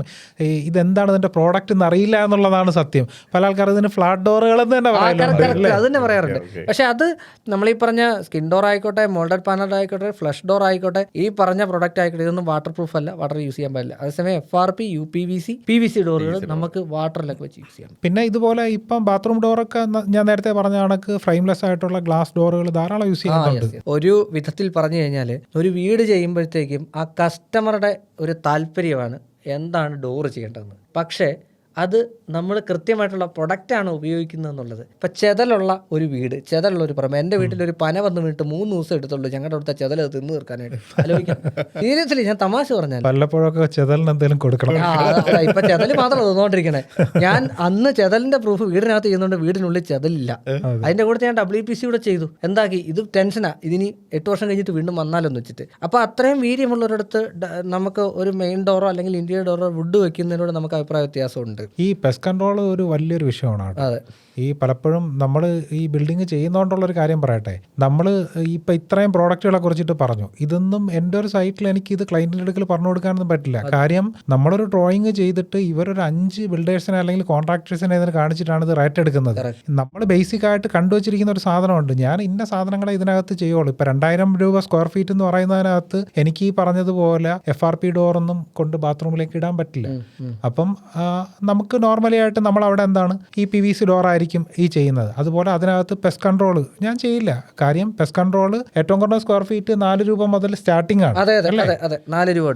ഇത് എന്താണ് ഇതിന്റെ പ്രോഡക്റ്റ് എന്ന് അറിയില്ല എന്നുള്ളതാണ് സത്യം. പല ആൾക്കാർ ഇതിന് ഫ്ലാറ്റ് ഡോറുകൾ എന്ന് തന്നെ പറയാറുണ്ട് അത് തന്നെ പറയാറുണ്ട്. പക്ഷെ അത് നമ്മൾ ഈ പറഞ്ഞ സ്കിൻ ഡോർ ആയിക്കോട്ടെ മോൾഡർ പാനൽ ആയിക്കോട്ടെ ഫ്ലഷ് ഡോർ ആയിക്കോട്ടെ ഈ പറഞ്ഞ പ്രൊഡക്റ്റ് ആയിക്കോട്ടെ ഇതൊന്നും വാട്ടർ പ്രൂഫ് അല്ല വാട്ടർ യൂസ് ചെയ്യാൻ പാടില്ല. അതേസമയം F R P U P V C P V C ഡോറുകൾ നമുക്ക് വാട്ടറിലൊക്കെ വെച്ച് യൂസ് ചെയ്യാം. പിന്നെ ഇതുപോലെ ഇപ്പം ബാത്റൂം ഡോറൊക്കെ ഞാൻ നേരത്തെ പറഞ്ഞ കണക്ക് ഫ്രെയിംലെസ് ആയിട്ടുള്ള ഗ്ലാസ് ഡോറുകൾ ധാരാളം യൂസ് ചെയ്യുന്നുണ്ട്. ഒരു വിധത്തിൽ പറഞ്ഞു കഴിഞ്ഞാൽ ഒരു വീട് ചെയ്യുമ്പോഴത്തേക്കും ആ കസ്റ്റമറുടെ ഒരു താല്പര്യമാണ് എന്താണ് ഡോറ് ചെയ്യേണ്ടതെന്ന്. പക്ഷേ അത് നമ്മൾ കൃത്യമായിട്ടുള്ള പ്രൊഡക്റ്റാണ് ഉപയോഗിക്കുന്നത് എന്നുള്ളത്. ഇപ്പം ചെതലുള്ള ഒരു വീട് ചെതലുള്ള ഒരു പറമ്പ്. എന്റെ വീട്ടിൽ ഒരു പന വന്ന് വീണിട്ട് മൂന്ന് ദിവസം എടുത്തുള്ളൂ ഞങ്ങളുടെ അടുത്ത ചെതൽ അത് തിന്നു തീർക്കാനായിട്ട്. ആലോചിക്കാം. സീരിയസ്ലി ഞാൻ തമാശ പറഞ്ഞാൽ. വല്ലപ്പോഴൊക്കെ ചെതലിന് എന്തെങ്കിലും കൊടുക്കണം. ഇപ്പം ചെതൽ മാത്രം തോന്നോണ്ടിരിക്കണേ. ഞാൻ അന്ന് ചെതലിന്റെ പ്രൂഫ് വീടിനകത്ത് ചെയ്യുന്നുണ്ട് വീടിനുള്ളിൽ ചെതലില്ല. അതിന്റെ കൂടെ ഞാൻ ഡബ്ല്യു പി സി കൂടെ ചെയ്തു. എന്താക്കി? ഇത് ടെൻഷനാ ഇതിനി എട്ട് വർഷം കഴിഞ്ഞിട്ട് വീണ്ടും വന്നാലെന്ന് വെച്ചിട്ട്. അപ്പോൾ അത്രയും വീര്യമുള്ളൊരിടത്ത് ഡ- നമുക്ക് ഒരു മെയിൻ ഡോറോ അല്ലെങ്കിൽ ഇന്ത്യൻ ഡോറോ വുഡ് വെക്കുന്നതിനോട് നമുക്ക് അഭിപ്രായ വ്യത്യാസമുണ്ട്. ഈ പെസ്റ്റ് കൺട്രോൾ ഒരു വലിയൊരു വിഷയമാണ് ഈ പലപ്പോഴും നമ്മൾ ഈ ബിൽഡിംഗ് ചെയ്യുന്നതുകൊണ്ടുള്ളൊരു കാര്യം പറയട്ടെ. നമ്മൾ ഇപ്പം ഇത്രയും പ്രോഡക്റ്റുകളെ കുറിച്ചിട്ട് പറഞ്ഞു. ഇതൊന്നും എന്റെ ഒരു സൈറ്റിൽ എനിക്ക് ഇത് ക്ലയന്റിന്റെ അടുക്കൽ പറഞ്ഞു കൊടുക്കാനൊന്നും പറ്റില്ല. കാര്യം നമ്മളൊരു ഡ്രോയിങ് ചെയ്തിട്ട് ഇവരൊരു അഞ്ച് ബിൽഡേഴ്സിനെ അല്ലെങ്കിൽ കോൺട്രാക്ടേഴ്സിനെ ഇതിന് കാണിച്ചിട്ടാണ് ഇത് റേറ്റ് എടുക്കുന്നത്. നമ്മൾ ബേസിക് ആയിട്ട് കണ്ടുവച്ചിരിക്കുന്ന ഒരു സാധനമുണ്ട്. ഞാൻ ഇന്ന സാധനങ്ങളെ ഇതിനകത്ത് ചെയ്യുള്ളൂ. ഇപ്പം രണ്ടായിരം രൂപ സ്ക്വയർ ഫീറ്റ് എന്ന് പറയുന്നതിനകത്ത് എനിക്ക് ഈ പറഞ്ഞതുപോലെ എഫ് ആർ പി ഡോറൊന്നും കൊണ്ട് ബാത്റൂമിലേക്ക് ഇടാൻ പറ്റില്ല. അപ്പം നമുക്ക് നോർമലി ആയിട്ട് നമ്മൾ അവിടെ എന്താണ്? ഈ പി വി സി ഡോർ ആയിരിക്കും ഈ ചെയ്യുന്നത്. അതുപോലെ അതിനകത്ത് പെസ് കൺട്രോൾ ഞാൻ ചെയ്യില്ല. കാര്യം പെസ് കൺട്രോൾ ഏറ്റവും കുറഞ്ഞ സ്ക്വയർ ഫീറ്റ് നാല് രൂപ മുതൽ സ്റ്റാർട്ടിംഗ് ആണ്. അതെ അതെ അതെ നാല് രൂപ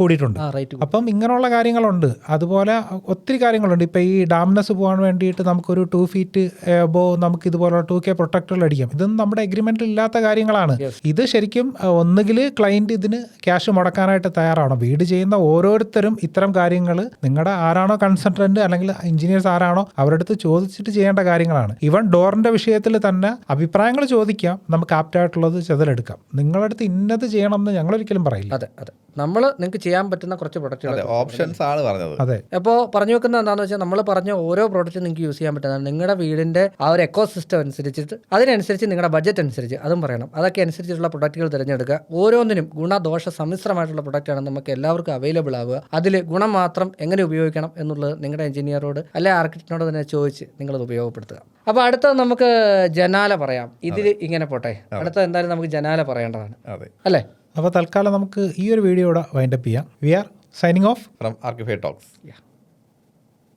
കൂടിയിട്ടുണ്ട്. അപ്പം ഇങ്ങനെയുള്ള കാര്യങ്ങളുണ്ട്. അതുപോലെ ഒത്തിരി കാര്യങ്ങളുണ്ട്. ഇപ്പം ഈ ഡാംനെസ് പോകാൻ വേണ്ടിയിട്ട് നമുക്കൊരു ടു ഫീറ്റ് എബോ നമുക്ക് ഇതുപോലുള്ള ടു കെ പ്രൊട്ടക്ടറുകൾ അടിക്കാം. ഇതൊന്നും നമ്മുടെ അഗ്രിമെന്റിൽ ഇല്ലാത്ത കാര്യങ്ങളാണ്. ഇത് ശരിക്കും ഒന്നുകിൽ ക്ലയന്റ് ഇതിന് ക്യാഷ് മുടക്കാനായിട്ട് തയ്യാറാണ് വീട് ചെയ്യുന്ന ഓരോരുത്തരും ഇത്തരം കാര്യങ്ങൾ നിങ്ങളുടെ ആരാണോ കൺസൾട്ടന്റ് അല്ലെങ്കിൽ എഞ്ചിനീയേഴ്സ് ആരാണോ അവരുടെ അടുത്ത് ചോദിച്ചിട്ട് ചെയ്യേണ്ട കാര്യങ്ങളാണ്. ഇവൻ ഡോറിന്റെ വിഷയത്തിൽ തന്നെ അഭിപ്രായങ്ങൾ ചോദിക്കാം. നമുക്ക് ആപ്റ്റായിട്ടുള്ളത് ചെതലെടുക്കാം. നിങ്ങളടുത്ത് ഇന്നത് ചെയ്യണം എന്ന് ഞങ്ങൾ ഒരിക്കലും പറയില്ല. അതെ അതെ. നമ്മൾ നിങ്ങൾക്ക് ചെയ്യാൻ പറ്റുന്ന കുറച്ച് പ്രൊഡക്റ്റുകൾ ഓപ്ഷൻസ് ആണ് പറഞ്ഞത്. അതെ. അപ്പോൾ പറഞ്ഞു വെക്കുന്നത് എന്താണെന്ന് വെച്ചാൽ നമ്മൾ പറഞ്ഞ ഓരോ പ്രോഡക്റ്റും നിങ്ങൾക്ക് യൂസ് ചെയ്യാൻ പറ്റുന്നതാണ് നിങ്ങളുടെ വീടിന്റെ ആ ഒരു എക്കോ സിസ്റ്റം അനുസരിച്ചിട്ട് അതിനനുസരിച്ച് നിങ്ങളുടെ ബഡ്ജറ്റ് അനുസരിച്ച് അതും പറയണം. അതൊക്കെ അനുസരിച്ചിട്ടുള്ള പ്രൊഡക്റ്റുകൾ തിരഞ്ഞെടുക്കുക. ഓരോന്നിനും ഗുണദോഷ സമ്മിശ്രമായിട്ടുള്ള പ്രൊഡക്റ്റാണ് നമുക്ക് എല്ലാവർക്കും അവൈലബിൾ ആവുക. അതിൽ ഗുണം മാത്രം എങ്ങനെ ഉപയോഗിക്കണം എന്നുള്ളത് നിങ്ങളുടെ എഞ്ചിനീയറോട് അല്ലെ ആർക്കിടെക്റ്റിനോട് തന്നെ ചോദിച്ച് നിങ്ങളത് ഉപയോഗപ്പെടുത്തുക. അപ്പോൾ അടുത്തത് നമുക്ക് ജനാല പറയാം. ഇതിൽ ഇങ്ങനെ പോട്ടെ. അടുത്ത എന്തായാലും നമുക്ക് ജനാല പറയേണ്ടതാണ്. അതെ. അല്ലേ? അപ്പോൾ തൽക്കാലം നമുക്ക് ഈ ഒരു വീഡിയോ ഇവിടെ വൈൻഡപ്പ് ചെയ്യാം. We are signing off from archify talks.